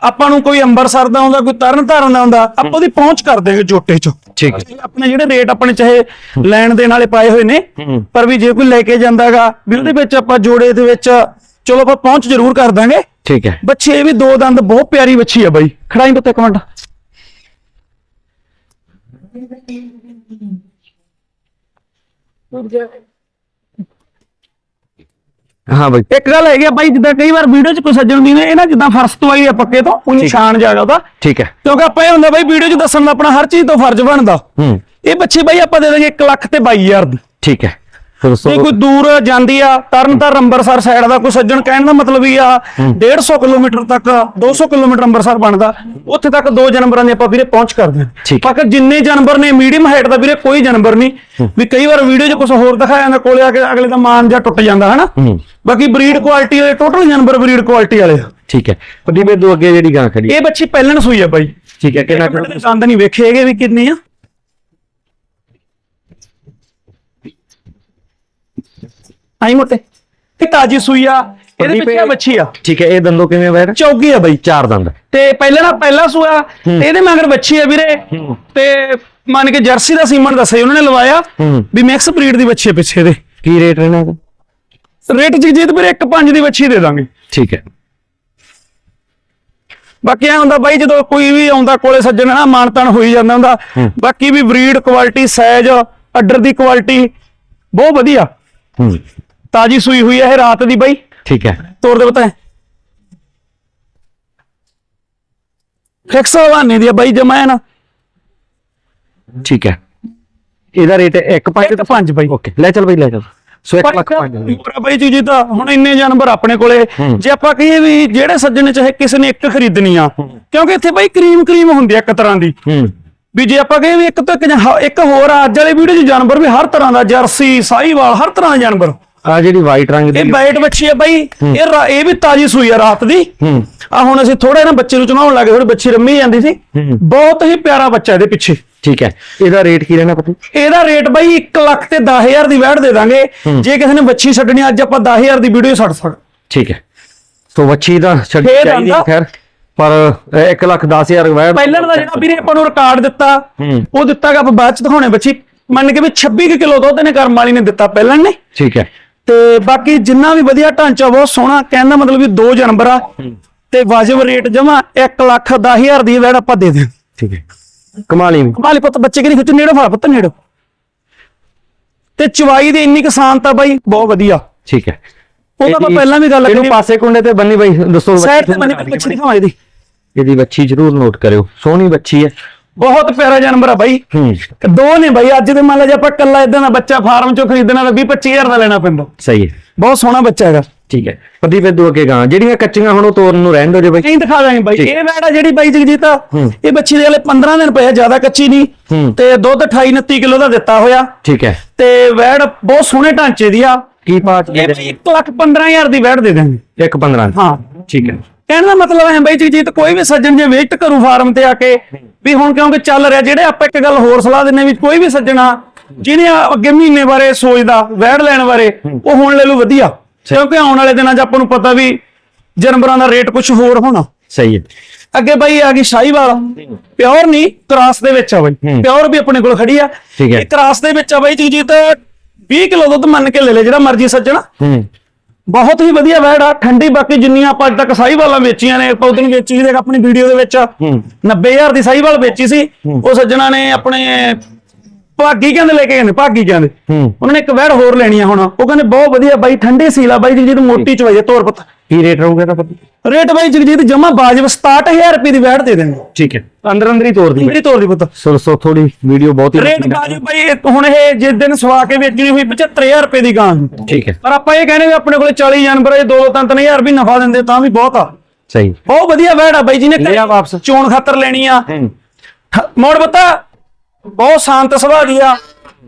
ਆਪਾਂ ਨੂੰ ਕੋਈ ਅੰਬਰਸਰ ਦਾ ਆਉਂਦਾ ਕੋਈ ਤਰਨ ਤਾਰਨ ਦਾ ਆਉਂਦਾ ਆਪਾਂ ਉਹਦੀ ਪਹੁੰਚ ਕਰ ਦੇਗੇ ਜੋਟੇ ਚ। ਠੀਕ ਹੈ। ਆਪਣੇ ਜਿਹੜੇ ਰੇਟ ਆਪਣੇ ਚਾਹੇ ਲੈਣ ਦੇਣ ਵਾਲੇ ਪਾਏ ਹੋਏ ਨੇ। ਪਰ ਵੀ ਜੇ ਕੋਈ ਲੈ ਕੇ ਜਾਂਦਾਗਾ ਵੀ ਉਹਦੇ ਵਿੱਚ ਆਪਾਂ ਜੋੜੇ ਦੇ ਵਿੱਚ ਚਲੋ ਆਪਾਂ ਪਹੁੰਚ ਜ਼ਰੂਰ ਕਰ ਦਾਂਗੇ। ਠੀਕ ਹੈ। ਬੱਚੇ ਇਹ ਵੀ ਦੋ ਦੰਦ ਬਹੁਤ ਪਿਆਰੀ ਬੱਚੀ ਆ ਬਾਈ। ਖੜਾਈ ਪੁੱਤ ਇੱਕ ਮਿੰਟ। ਹਾਂ ਬਈ। ਇੱਕ ਗੱਲ ਹੈਗੀ ਆ ਬਾਈ ਜਿੱਦਾਂ ਕਈ ਵਾਰ ਵੀਡੀਓ 'ਚ ਕੋਈ ਸੱਜਣ ਦੀ ਨੇ ਇਹ ਨਾ ਜਿੱਦਾਂ ਫਰਸ਼ ਤੋਂ ਆਈ ਆ ਪੱਕੇ ਤੋਂ ਉਹ ਨਿਸ਼ਾਨ ਜਾਗਾ ਉਹਦਾ। ਠੀਕ ਹੈ। ਕਿਉਂਕਿ ਆਪਾਂ ਇਹ ਹੁੰਦਾ ਬਾਈ ਵੀਡੀਓ 'ਚ ਦੱਸਣ ਦਾ ਆਪਣਾ ਹਰ ਚੀਜ਼ ਤੋਂ ਫਰਜ਼ ਬਣਦਾ। ਹੂੰ। ਇਹ ਬੱਚੇ ਬਾਈ ਆਪਾਂ ਦੇ ਦਾਂਗੇ 1 ਲੱਖ ਤੇ 22000 ਦੀ। ਠੀਕ ਹੈ। ਫਿਰ ਜੇ ਕੋਈ ਦੂਰ ਜਾਂਦੀ ਆ ਤਰਨ ਤਾਰਨ ਅੰਮ੍ਰਿਤਸਰ ਸਾਈਡ ਦਾ ਕੋਈ ਸੱਜਣ ਕਹਿਣ ਦਾ ਮਤਲਬ ਹੀ। ਆ 150 ਕਿਲੋਮੀਟਰ ਤੱਕ 200 ਕਿਲੋਮੀਟਰ ਅੰਮ੍ਰਿਤਸਰ ਬਣਦਾ ਉੱਥੇ ਤੱਕ ਦੋ ਜਾਨਵਰਾਂ ਦੀ ਆਪਾਂ ਵੀਰੇ ਪਹੁੰਚ ਕਰਦੇ ਹਾਂ। ਬਾਕੀ ਜਿੰਨੇ ਜਾਨਵਰ ਨੇ ਮੀਡੀਅਮ ਹਾਈਟ ਦਾ ਵੀਰੇ ਕੋਈ ਜਾਨਵਰ ਨਹੀਂ। ਵੀ ਕਈ ਵਾਰ ਵੀਡੀਓ 'ਚ ਕੁਝ ਹੋਰ ਦਿਖਾਇਆ ਜਾਂਦਾ ਕੋਲੇ ਆ ਕੇ ਅਗਲੇ ਦਾ ਮਾਨ ਜਾਂ ਟੁੱਟ ਜਾਂਦਾ ਹਨਾ? ਬਾਕੀ ਬਰੀਡ ਕੁਆਲਿਟੀ ਵਾਲੇ ਟੋਟਲ ਜਾਨਵਰ ਬਰੀਡ ਕੁਆਲਿਟੀ ਵਾਲੇ। ਠੀਕ ਹੈ। ਪ੍ਰਦੀਪ ਇਹ ਦੋ ਅੱਗੇ ਜਿਹੜੀ ਗਾਂ ਖੜੀ ਇਹ ਬੱਚੀ ਪਹਿਲਣ ਸੂਈ ਆ ਬਾਈ। ਠੀਕ ਹੈ ਕਿੰਨਾ ਕਿੰਨਾ ਦੰਦ ਨਹੀਂ ਵੇਖੇ ਹੈਗੇ ਵੀ ਕਿੰਨੇ ਆ। ਆਈ ਮੋਟੇ। ਇਹ ਤਾਜੀ ਸੂਈ ਆ ਇਹਦੇ ਪਿੱਛੇ ਇਹ- ਬੱਚੀ ਆ। ਠੀਕ ਹੈ ਇਹ ਦੰਦੋ ਕਿਵੇਂ ਵੈੜ ਚੌਗੀ ਆ ਬਾਈ। ਚਾਰ ਦੰਦ। ਤੇ ਪਹਿਲਾਂ ਨਾ ਪਹਿਲਾ ਸੂਆ ਤੇ ਇਹਦੇ ਮਗਰ ਬੱਚੀ ਆ ਵੀਰੇ। ਤੇ ਮੰਨ ਕੇ ਜਰਸੀ ਦਾ ਸੀਮਨ ਦੱਸਿਆ ਉਹਨਾਂ ਨੇ ਲਵਾਇਆ। ਵੀ ਮਿਕਸ ਬਰੀਡ ਦੀ ਬੱਚੀ ਆ ਪਿੱਛੇ ਦੇ। ਕੀ ਰੇਟ ਰਹਿਣਾ ਇਹਦਾ? ਰੇਟ ਜਗਜੀਤ ਵੀਰੇ ਇੱਕ ਪੰਜ ਦੀ ਵੱਛੀ ਦੇ ਦਾਂਗੇ। ਠੀਕ ਹੈ। ਬਾਕੀ ਐ ਹੁੰਦਾ ਬਾਈ ਜਦੋਂ ਕੋਈ ਵੀ ਆਉਂਦਾ ਕੋਲੇ ਸੱਜਣ ਨਾ ਮਾਨਤਨ ਹੋਈ ਜਾਂਦਾ ਹੁੰਦਾ। ਬਾਕੀ ਵੀ ਬਰੀਡ ਕੁਆਲਿਟੀ ਸਾਈਜ਼ ਅੱਡਰ ਦੀ ਕੁਆਲਿਟੀ ਬਹੁਤ ਵਧੀਆ। ਤਾਜੀ ਸੂਈ ਹੋਈ ਹੈ ਇਹ ਰਾਤ ਦੀ ਬਾਈ। ਠੀਕ ਹੈ। ਤੋੜ ਦੇ ਬਤਾ ਫਿਕਸ ਹਵਾਨੇ ਦੀ ਆ ਬਾਈ ਜਮਾ ਹੈ ਨਾ ਠੀਕ ਹੈ। ਇਹਦਾ ਰੇਟ 1.5 ਇੱਕ ਪੰਜ ਬਾਈ। ਓਕੇ ਲੈ ਚੱਲ ਬਈ ਲੈ ਚੱਲ। ਸੋ 1 ਪਰ ਲੱਖ ਬਾਈ ਜੀ ਜੀ ਤਾਂ ਹੁਣ ਇੰਨੇ ਜਾਨਵਰ ਆਪਣੇ ਕੋਲੇ। ਜੇ ਆਪਾਂ ਕਹੀਏ ਵੀ ਜਿਹੜੇ ਸੱਜਣ ਚਾਹੇ ਕਿਸੇ ਨੇ ਇੱਕ ਖਰੀਦਣੀ ਆ ਕਿਉਂਕਿ ਇੱਥੇ ਬਾਈ ਕਰੀਮ ਕਰੀਮ ਹੁੰਦੀ ਆ ਇੱਕ ਤਰ੍ਹਾਂ ਦੀ। ਵੀ ਜੇ ਆਪਾਂ ਕਹੀਏ ਵੀ ਇੱਕ ਤੋਂ ਇੱਕ ਹੋਰ ਆ, ਅੱਜ ਵਾਲੇ ਵੀਡੀਓ 'ਚ ਜਾਨਵਰ ਵੀ ਹਰ ਤਰ੍ਹਾਂ ਦਾ ਜਰਸੀ ਸਾਹੀਵਾਲ ਹਰ ਤਰ੍ਹਾਂ ਦਾ ਜਾਨਵਰ। ਆ ਜਿਹੜੀ ਵਾਈਟ ਰੰਗ ਦੀ ਇਹ ਬਾਈਟ ਬੱਚੀ ਆ ਬਾਈ। ਇਹ ਰਾ- ਇਹ ਵੀ ਤਾਜੀ ਸੂਈ ਆ ਰਾਤ ਦੀ। ਹੂੰ। ਆ ਹੁਣ ਅਸੀਂ ਥੋੜਾ ਨਾ ਬੱਚੇ ਨੂੰ ਚੁਣਾਉਣ ਲੱਗੇ ਥੋੜੀ ਬੱਚੀ ਰੰਮੀ ਜਾਂਦੀ ਸੀ। ਹੂੰ। ਬਹੁਤ ਹੀ ਪਿਆਰਾ ਬੱਚਾ ਇਹਦੇ ਪਿੱਛੇ। ਠੀਕ ਹੈ। ਇਹਦਾ ਰੇਟ ਕੀ ਰਹਿਣਾ ਪਤੀ ਇਹਦਾ ਰੇਟ ਬਾਈ 1 ਲੱਖ ਤੇ 10000 ਦੀ ਵੈਟ ਦੇ ਦਾਂਗੇ। ਜੇ ਕਿਸੇ ਨੇ ਬੱਚੀ ਛੱਡਣੀ ਅੱਜ ਆਪਾਂ 10000 ਦੀ ਵੀਡੀਓ ਛੱਡ ਸਕ ਠੀਕ ਹੈ। ਸੋ ਵੱਛੀ ਦਾ ਛੱਡ ਫੇਰ ਚਾਹੀਦੀ ਆਂਦਾ। ਖੈਰ। ਪਰ 1 ਲੱਖ 10000 ਵੈਟ ਪਹਿਲਾਂ ਦਾ ਜਿਹੜਾ ਵੀਰੇ ਆਪਾਂ ਨੂੰ ਰਿਕਾਰਡ ਦਿੱਤਾ ਹੂੰ। ਉਹ ਦਿੱਤਾਗਾ ਆਪਾਂ ਬਾਅਦ ਚ ਦਿਖਾਉਣੇ ਬੱਚੀ। ਮੰਨ ਕੇ ਵੀ 26 ਕਿਲੋ ਦੁੱਧ ਨੇ ਕਰਮ ਵਾਲੀ ਨੇ ਦਿੱਤਾ ਪਹਿਲਾਂ ਨੇ ਠੀਕ ਹੈ। ਤੇ ਬਾਕੀ ਜਿੰਨਾ ਵੀ ਵਧੀਆ ਢਾਂਚਾ ਬਹੁਤ ਸੋਹਣਾ ਕਹਿਣ ਦਾ ਮਤਲਬ ਵੀ ਦੋ ਜਾਨਵਰ ਆ ਤੇ ਵਾਜਬ ਰੇਟ ਜਮਾ 1 ਲੱਖ 10000 ਦੀ ਵੈਟ ਆਪਾਂ ਦੇ ਦੇ ਠੀਕ ਹੈ। ਕਮਾਲੀ ਵੀ ਕਮਾਲੀ ਪੁੱਤ ਬੱਚੇ ਕਿਹੜੀ ਖਿੱਚ? ਨੇੜੇ ਫੜ ਪੁੱਤ ਨੇੜੇ। ਤੇ ਚਵਾਈ ਦੀ ਇੰਨੀ ਕਿਸਾਨ ਤਾਂ ਬਾਈ ਬਹੁਤ ਵਧੀਆ। ਠੀਕ ਹੈ। ਉਹ ਤਾਂ ਆਪਾਂ ਪਹਿਲਾਂ ਵੀ ਗੱਲ ਇਹਨੂੰ ਕਰੀ। ਪਾਸੇ ਕੁੰਡੇ ਤੇ ਬੰਨੀ ਬਾਈ ਦੱਸੋ ਸਾਈਡ ਤੇ ਮੰਨੇ ਬੱਚੀ ਦਿਖਾਵਾਂ ਇਹਦੀ। ਇਹਦੀ ਵੱਛੀ ਜ਼ਰੂਰ ਨੋਟ ਕਰਿਓ। ਸੋਹਣੀ ਵੱਛੀ ਹੈ। ਬਹੁਤ ਪਿਆਰਾ ਜਾਨਵਰ ਆ ਬਾਈ। ਦੋ ਨੇ ਬਾਈ ਅੱਜ ਦੇ ਮੰਨ ਲਾ ਜੇ ਆਪਾਂ ਕੱਲਾ ਇਦਾਂ ਦਾ ਬੱਚਾ ਫਾਰਮ ਚੋਂ ਖਰੀਦਣਾ ਤਾਂ 20 25000 ਦਾ ਲੈਣਾ ਪੈਂਦਾ। ਸਹੀ ਹੈ। ਬਹੁਤ ਸੋਹਣਾ ਬੱਚਾ ਹੈਗਾ। ਠੀਕ ਹੈ। ਪ੍ਰਦੀਪ ਇਦੋਂ ਅੱਗੇ ਗਾਂ। ਜਿਹੜੀਆਂ ਕੱਚੀਆਂ ਹੁਣ ਉਹ ਤੋਰਨ ਨੂੰ ਰਹਿਣ ਦਿਓ ਜੇ ਬਾਈ। ਨਹੀਂ ਦਿਖਾ ਦਾਂਗੇ ਬਾਈ। ਇਹ ਵੈੜ ਆ ਜਿਹੜੀ ਬਾਈ ਜਗਜੀਤ। ਇਹ ਬੱਚੀ ਦੇ ਹਲੇ 15 ਦਿਨ ਪਏ ਜ਼ਿਆਦਾ ਕੱਚੀ ਨਹੀਂ। ਤੇ ਦੁੱਧ 28 29 ਕਿਲੋ ਦਾ ਦਿੱਤਾ ਹੋਇਆ। ਠੀਕ ਹੈ। ਤੇ ਵੈੜ ਬਹੁਤ ਸੋਹਣੇ ਢਾਂਚੇ ਦੀ ਆ। ਕੀ ਪਾਚ ਇਹ 1 ਲੱਖ 15000 ਦੀ ਵੈੜ ਦੇ ਦਾਂਗੇ ਇੱਕ 15 ਹਾਂ। ਠੀਕ ਹੈ। ਕਹਿਣ ਦਾ ਮਤਲਬ ਹੈ ਬਾਈ ਜਗਜੀਤ ਕੋਈ ਵੀ ਸੱਜਣ ਜੇ ਵੇਟ ਕਰੂ ਫਾਰਮ ਤੇ ਆ ਕੇ ਵੀ ਹੁਣ ਕਿਉਂਕਿ ਚੱਲ ਰਿਹਾ ਜਿਹੜੇ ਆਪਾਂ ਇੱਕ ਗੱਲ ਹੋਰ ਸਲਾਹ ਦਿੰਨੇ ਵੀ ਕੋਈ ਵੀ ਸੱਜਣਾ ਜਿਹਨੇ ਅੱਗੇ ਮਹੀਨੇ ਬਾਰੇ ਸੋਚਦਾ ਵੈੜ ਲੈਣ ਬਾਰੇ ਉਹ ਹੁਣ ਲੈ ਲੂ ਵਧੀਆ। ਕਿਉਂਕਿ ਆਉਣ ਵਾਲੇ ਦਿਨਾਂ 'ਚ ਆਪਾਂ ਨੂੰ ਪਤਾ ਵੀ ਜਾਨਵਰਾਂ ਦਾ ਰੇਟ ਕੁਝ ਹੋਰ ਹੋਣਾ। ਸਹੀ ਹੈ। ਅੱਗੇ ਬਾਈ ਆ ਗਈ ਸ਼ਾਹੀਵਾਲ। ਪਿਓਰ ਨਹੀਂ ਕ੍ਰਾਸ ਦੇ ਵਿੱਚ ਆ ਬਾਈ। ਪਿਓਰ ਵੀ ਆਪਣੇ ਕੋਲ ਖੜੀ ਆ। ਇਹ ਕ੍ਰਾਸ ਦੇ ਵਿੱਚ ਆ ਬਾਈ ਜਗਜੀਤ 20 ਕਿਲੋ ਦੁੱਧ ਮੰਨ ਕੇ ਲੈ ਲੈ ਜਿਹੜਾ ਮਰਜ਼ੀ ਸੱਜਣਾ। ਹੂੰ। ਬਹੁਤ ਹੀ ਵਧੀਆ ਵੈੜ ਆ ਠੰਡੀ ਬਾਕੀ ਜਿੰਨੀਆਂ ਆਪਾਂ ਅੱਜ ਤੱਕ ਸਾਹੀਵਾਲਾਂ ਵੇਚੀਆਂ ਨੇ ਆਪਾਂ ਉਹਦਿਨ ਵੇਚੀ ਸੀ ਦੇਖ ਆਪਣੀ ਵੀਡੀਓ ਦੇ ਵਿੱਚ ਹੂੰ। 90000 ਦੀ ਸਾਹੀਵਾਲ ਵੇਚੀ ਸੀ ਉਹ ਸੱਜਣਾ ਨੇ ਆਪਣੇ ਭਾਗੀ ਕਹਿੰਦੇ ਲੈ ਕੇ ਨੇ ਭਾਗੀ ਕਹਿੰਦੇ। ਹੂੰ। ਉਹਨਾਂ ਨੇ ਇੱਕ ਵੈੜ ਹੋਰ ਲੈਣੀ ਆ ਹੁਣ। ਉਹ ਕਹਿੰਦੇ ਬਹੁਤ ਵਧੀਆ ਬਾਈ ਠੰਡੀ ਸੀਲਾ ਬਾਈ ਜੀ ਜਿਹਨੂੰ ਮੋਟੀ ਚਵਾਈ ਤੋਰ ਪਤਾ। ਕੀ ਰੇਟ ਰਹੂਗਾ ਇਹਦਾ ਪਤੀ? ਰੇਟ ਬਾਈ ਜਗਜੀਤ ਜਮਾ ਬਾਜਬ 67000 ਰੁਪਏ ਦੀ ਵੈੜ ਦੇ ਦੇਣਗੇ ਠੀਕ ਹੈ। ਅੰਦਰ ਅੰਦਰ ਹੀ ਤੋਰ ਦੀ ਮੇਰੀ ਤੋਰ ਦੀ ਪੁੱਤ। ਸੋ ਸੋ ਥੋੜੀ ਵੀਡੀਓ ਬਹੁਤ ਹੀ ਰੇਟ ਬਾਜਬ ਬਾਈ ਹੁਣ ਇਹ ਜਿਸ ਦਿਨ ਸਵਾ ਕੇ ਵੇਚਣੀ ਹੋਈ 75000 ਰੁਪਏ ਦੀ ਗਾਂ। ਠੀਕ ਹੈ। ਪਰ ਆਪਾਂ ਇਹ ਕਹਿੰਦੇ ਵੀ ਆਪਣੇ ਕੋਲੇ 40 ਜਾਨਵਰ ਇਹ 2-3000 ਵੀ ਨਫਾ ਦਿੰਦੇ ਤਾਂ ਵੀ ਬਹੁਤ ਆ। ਸਹੀ। ਬਹੁਤ ਵਧੀਆ ਵੈੜ ਆ ਬਾਈ ਜੀ ਨੇ ਲਿਆ ਵਾਪਸ। ਚੋਣ ਖਾਤਰ ਲੈਣੀ ਆ। ਹੂੰ। ਮੋੜ ਪਤਾ। ਬਹੁਤ ਸ਼ਾਂਤ ਸੁਭਾਅ ਦੀ ਆ।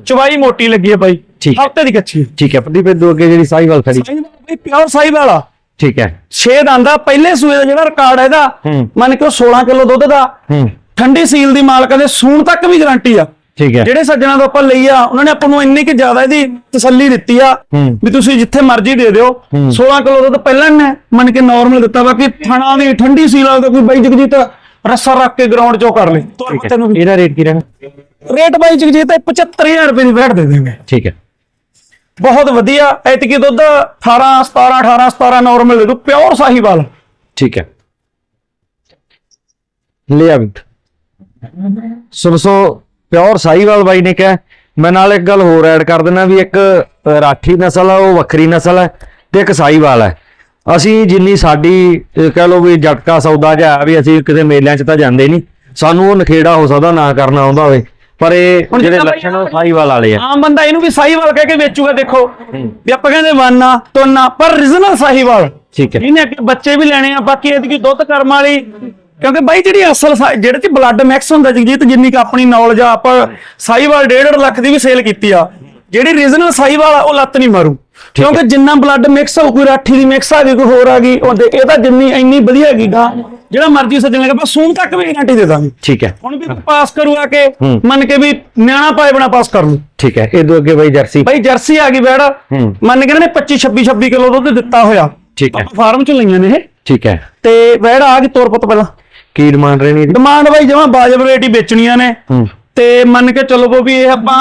ਚਵਾਈ ਮੋਟੀ ਲੱਗੀ ਆ ਬਾਈ। ਠੀਕ ਹੈ। ਹਫ਼ਤੇ ਦੀ ਕੱਚੀ ਠੀਕ ਹੈ ਪ੍ਰਦੀਪ ਇਦੋਂ ਅੱਗੇ ਜਿਹੜੀ ਸਾਈਵਾਲ ਖੜੀ। ਬਾਈ ਪਿਓਰ ਸਾਈ ਵਾਲਾ। ਠੀਕ ਹੈ। ਛੇ ਦੰਦਾ ਪਹਿਲੇ ਸੂਏ ਦਾ ਜਿਹੜਾ ਰਿਕਾਰਡ ਹੈ ਇਹਦਾ ਹੂੰ। ਮੰਨ ਕੇ ਉਹ 16 ਕਿਲੋ ਦੁੱਧ ਦਾ। ਹੂੰ। ਠੰਡੀ ਸੀਲ ਦੀ ਮਾਲਕਾਂ ਦੇ ਸੂਣ ਤੱਕ ਵੀ ਗਾਰੰਟੀ ਆ। ਠੀਕ ਹੈ। ਜਿਹੜੇ ਸੱਜਣਾ ਤੋਂ ਆਪਾਂ ਲਈ ਆ ਉਹਨਾਂ ਨੇ ਆਪਾਂ ਨੂੰ ਇੰਨੀ ਕਿ ਜ਼ਿਆਦਾ ਇਹਦੀ ਤਸੱਲੀ ਦਿੱਤੀ ਆ ਹੂੰ। ਵੀ ਤੁਸੀਂ ਜਿੱਥੇ ਮਰਜ਼ੀ ਦੇ ਦਿਓ। 16 ਕਿਲੋ ਦੁੱਧ ਪਹਿਲਾਂ ਨੇ ਮੰਨ ਕੇ ਨਾਰਮਲ ਦਿੱਤਾ ਬਾਕੀ ਥਣਾ ਦੀ ਠੰਡੀ ਸੀਲ ਵਾਲਾ ਤਾਂ ਕੋਈ ਬਾਈ ਜਗਜੀਤ ਰੱਸਾ ਰੱਖ ਕੇ ਗਰਾਊਂਡ ਚੋਂ ਕਰ ਲੇ ਤੋਰ ਤੈਨੂੰ ਇਹਦਾ ਰੇਟ ਕੀ ਰਹਿਣਾ? ਰੇਟ ਬਾਈ ਜਗਜੀਤ ਇਹ 75000 ਰੁਪਏ ਦੀ ਵੈਟ ਦੇ ਦੇਵਾਂਗੇ ਠੀਕ ਹੈ। ਬਹੁਤ ਵਧੀਆ ਐਤਕੀ ਦੁੱਧ 18 17 18 17 ਨਾਰਮਲ ਦੇ ਦੂ ਪਿਓਰ ਸਾਹੀਵਾਲ ਠੀਕ ਹੈ। ਲਿਆ ਵੀ। ਸੋ ਸੋ ਪਿਓਰ ਸਾਈਵਾਲ ਬਾਈ ਨੇ ਕਿਹਾ। ਮੈਂ ਨਾਲ ਇੱਕ ਗੱਲ ਹੋਰ ਐਡ ਕਰ ਦਿੰਦਾ ਵੀ ਇੱਕ ਅ, ਰਾਠੀ ਨਸਲ ਆ ਉਹ ਵੱਖਰੀ ਨਸਲ ਹੈ ਤੇ ਇੱਕ ਸਾਈਵਾਲ ਹੈ ਅਸੀਂ ਜਿੰਨੀ ਸਾਡੀ ਕਹਿ ਲਓ ਵੀ ਜਟਕਾ ਸੌਦਾ ਜਿਹਾ ਵੀ ਅਸੀਂ ਕਿਤੇ ਮੇਲਿਆਂ 'ਚ ਤਾਂ ਜਾਂਦੇ ਨਹੀਂ। ਸਾਨੂੰ ਉਹ ਨਖੇੜਾ ਹੋ ਸਕਦਾ ਨਾ ਕਰਨਾ ਆਉਂਦਾ ਹੋਵੇ। ਪਰ ਇਹ ਹੁਣ ਜਿਹੜੇ ਜਿੱਦਾਂ ਬਾਈ ਲੱਛਣ ਉਹ ਸਾਈਵਾਲ ਵਾਲੇ ਆ। ਆਮ ਬੰਦਾ ਇਹਨੂੰ ਵੀ ਸਾਹੀਵਾਲ ਕਹਿ ਕੇ ਵੇਚੂਗਾ ਦੇਖੋ। ਵੀ ਆਪਾਂ ਕਹਿੰਦੇ ਵਾਨਾ ਤੋਨਾ ਪਰ ਰੀਜਨਲ ਸਾਹੀਵਾਲ ਠੀਕ ਹੈ। ਇਹਨੇ ਅੱਗੇ ਬੱਚੇ ਵੀ ਲੈਣੇ ਆ ਬਾਕੀ ਇਹਦੀ ਦੁੱਧ ਕਰਮ ਵਾਲੀ। ਕਿਉਂਕਿ ਬਾਈ ਜਿਹੜੀ ਅਸਲ ਸਾ- ਜਿਹੜੇ ਚ ਬਲੱਡ ਮਿਕਸ ਹੁੰਦਾ ਜਗਜੀਤ ਜਿੰਨੀ ਕ ਆਪਣੀ ਨੌਲੇਜ ਆ ਆਪਾਂ ਸਾਹੀਵਾਲ 1.5 ਲੱਖ ਦੀ ਵੀ ਸੇਲ ਕੀਤੀ ਆ। ਜਿਹੜੀ ਰੀਜਨਲ ਸਾਹੀਵਾਲ ਆ ਉਹ ਲੱਤ ਨਹੀਂ ਮਾਰੂ। ਕਿਉਂਕਿ ਜਿੰਨਾ ਬਲੱਡ ਮਿਕਸ ਹੋ ਕੋਈ ਰਾਠੀ ਦੀ ਮਿਕਸ ਆ ਗਈ ਕੋਈ ਹੋਰ ਆ ਗਈ ਉਹ ਦੇ- ਇਹ ਤਾਂ ਜਿੰਨੀ ਇੰਨੀ ਵਧੀਆ ਹੈਗੀ ਗਾ ਜਿਹੜਾ ਮਰਜ਼ੀ ਸੱਜਣ ਲੱਗਾ ਆਪਾਂ ਸੂਨ ਤੱਕ ਵੀ ਗਾਰੰਟੀ ਦੇ ਦਾਂਗੇ। ਠੀਕ ਹੈ। ਹੁਣ ਵੀ ਪਾਸ ਕਰੂ ਆ ਕੇ। ਮੰਨ ਕੇ ਵੀ ਨਿਆਣਾ ਪਾਏ ਬਣਾ ਪਾਸ ਕਰ ਲੂ ਠੀਕ ਹੈ ਇਹ ਅੱਗੇ ਬਾਈ ਜਰਸੀ। ਬਾਈ ਜਰਸੀ ਆ ਗਈ ਬੈੜ। ਮੰਨ ਕੇ ਨੇ 25 26 26 ਕਿਲੋ ਦੁੱਧ ਦਿੱਤਾ ਹੋਇਆ। ਠੀਕ ਹੈ। ਫਾਰਮ ਚ ਲਈਆਂ ਨੇ ਇਹ। ਠੀਕ ਹੈ। ਤੇ ਬੈੜ ਆ ਗਈ ਤੋਰ ਪੁੱਤ ਪਹਿਲਾਂ। ਕੀ ਡਿਮਾਂਡ ਰਹਿਣੀ ਇਹਦੀ? ਡਿਮਾਂਡ ਬਾਈ ਜਮਾ ਬਾਜਬ ਰੇਟ ਹੀ ਵੇਚਣੀਆਂ ਨੇ। ਹੂੰ। ਤੇ ਮੰਨ ਕੇ ਚੱਲੋ ਵੀ ਇਹ ਆਪਾਂ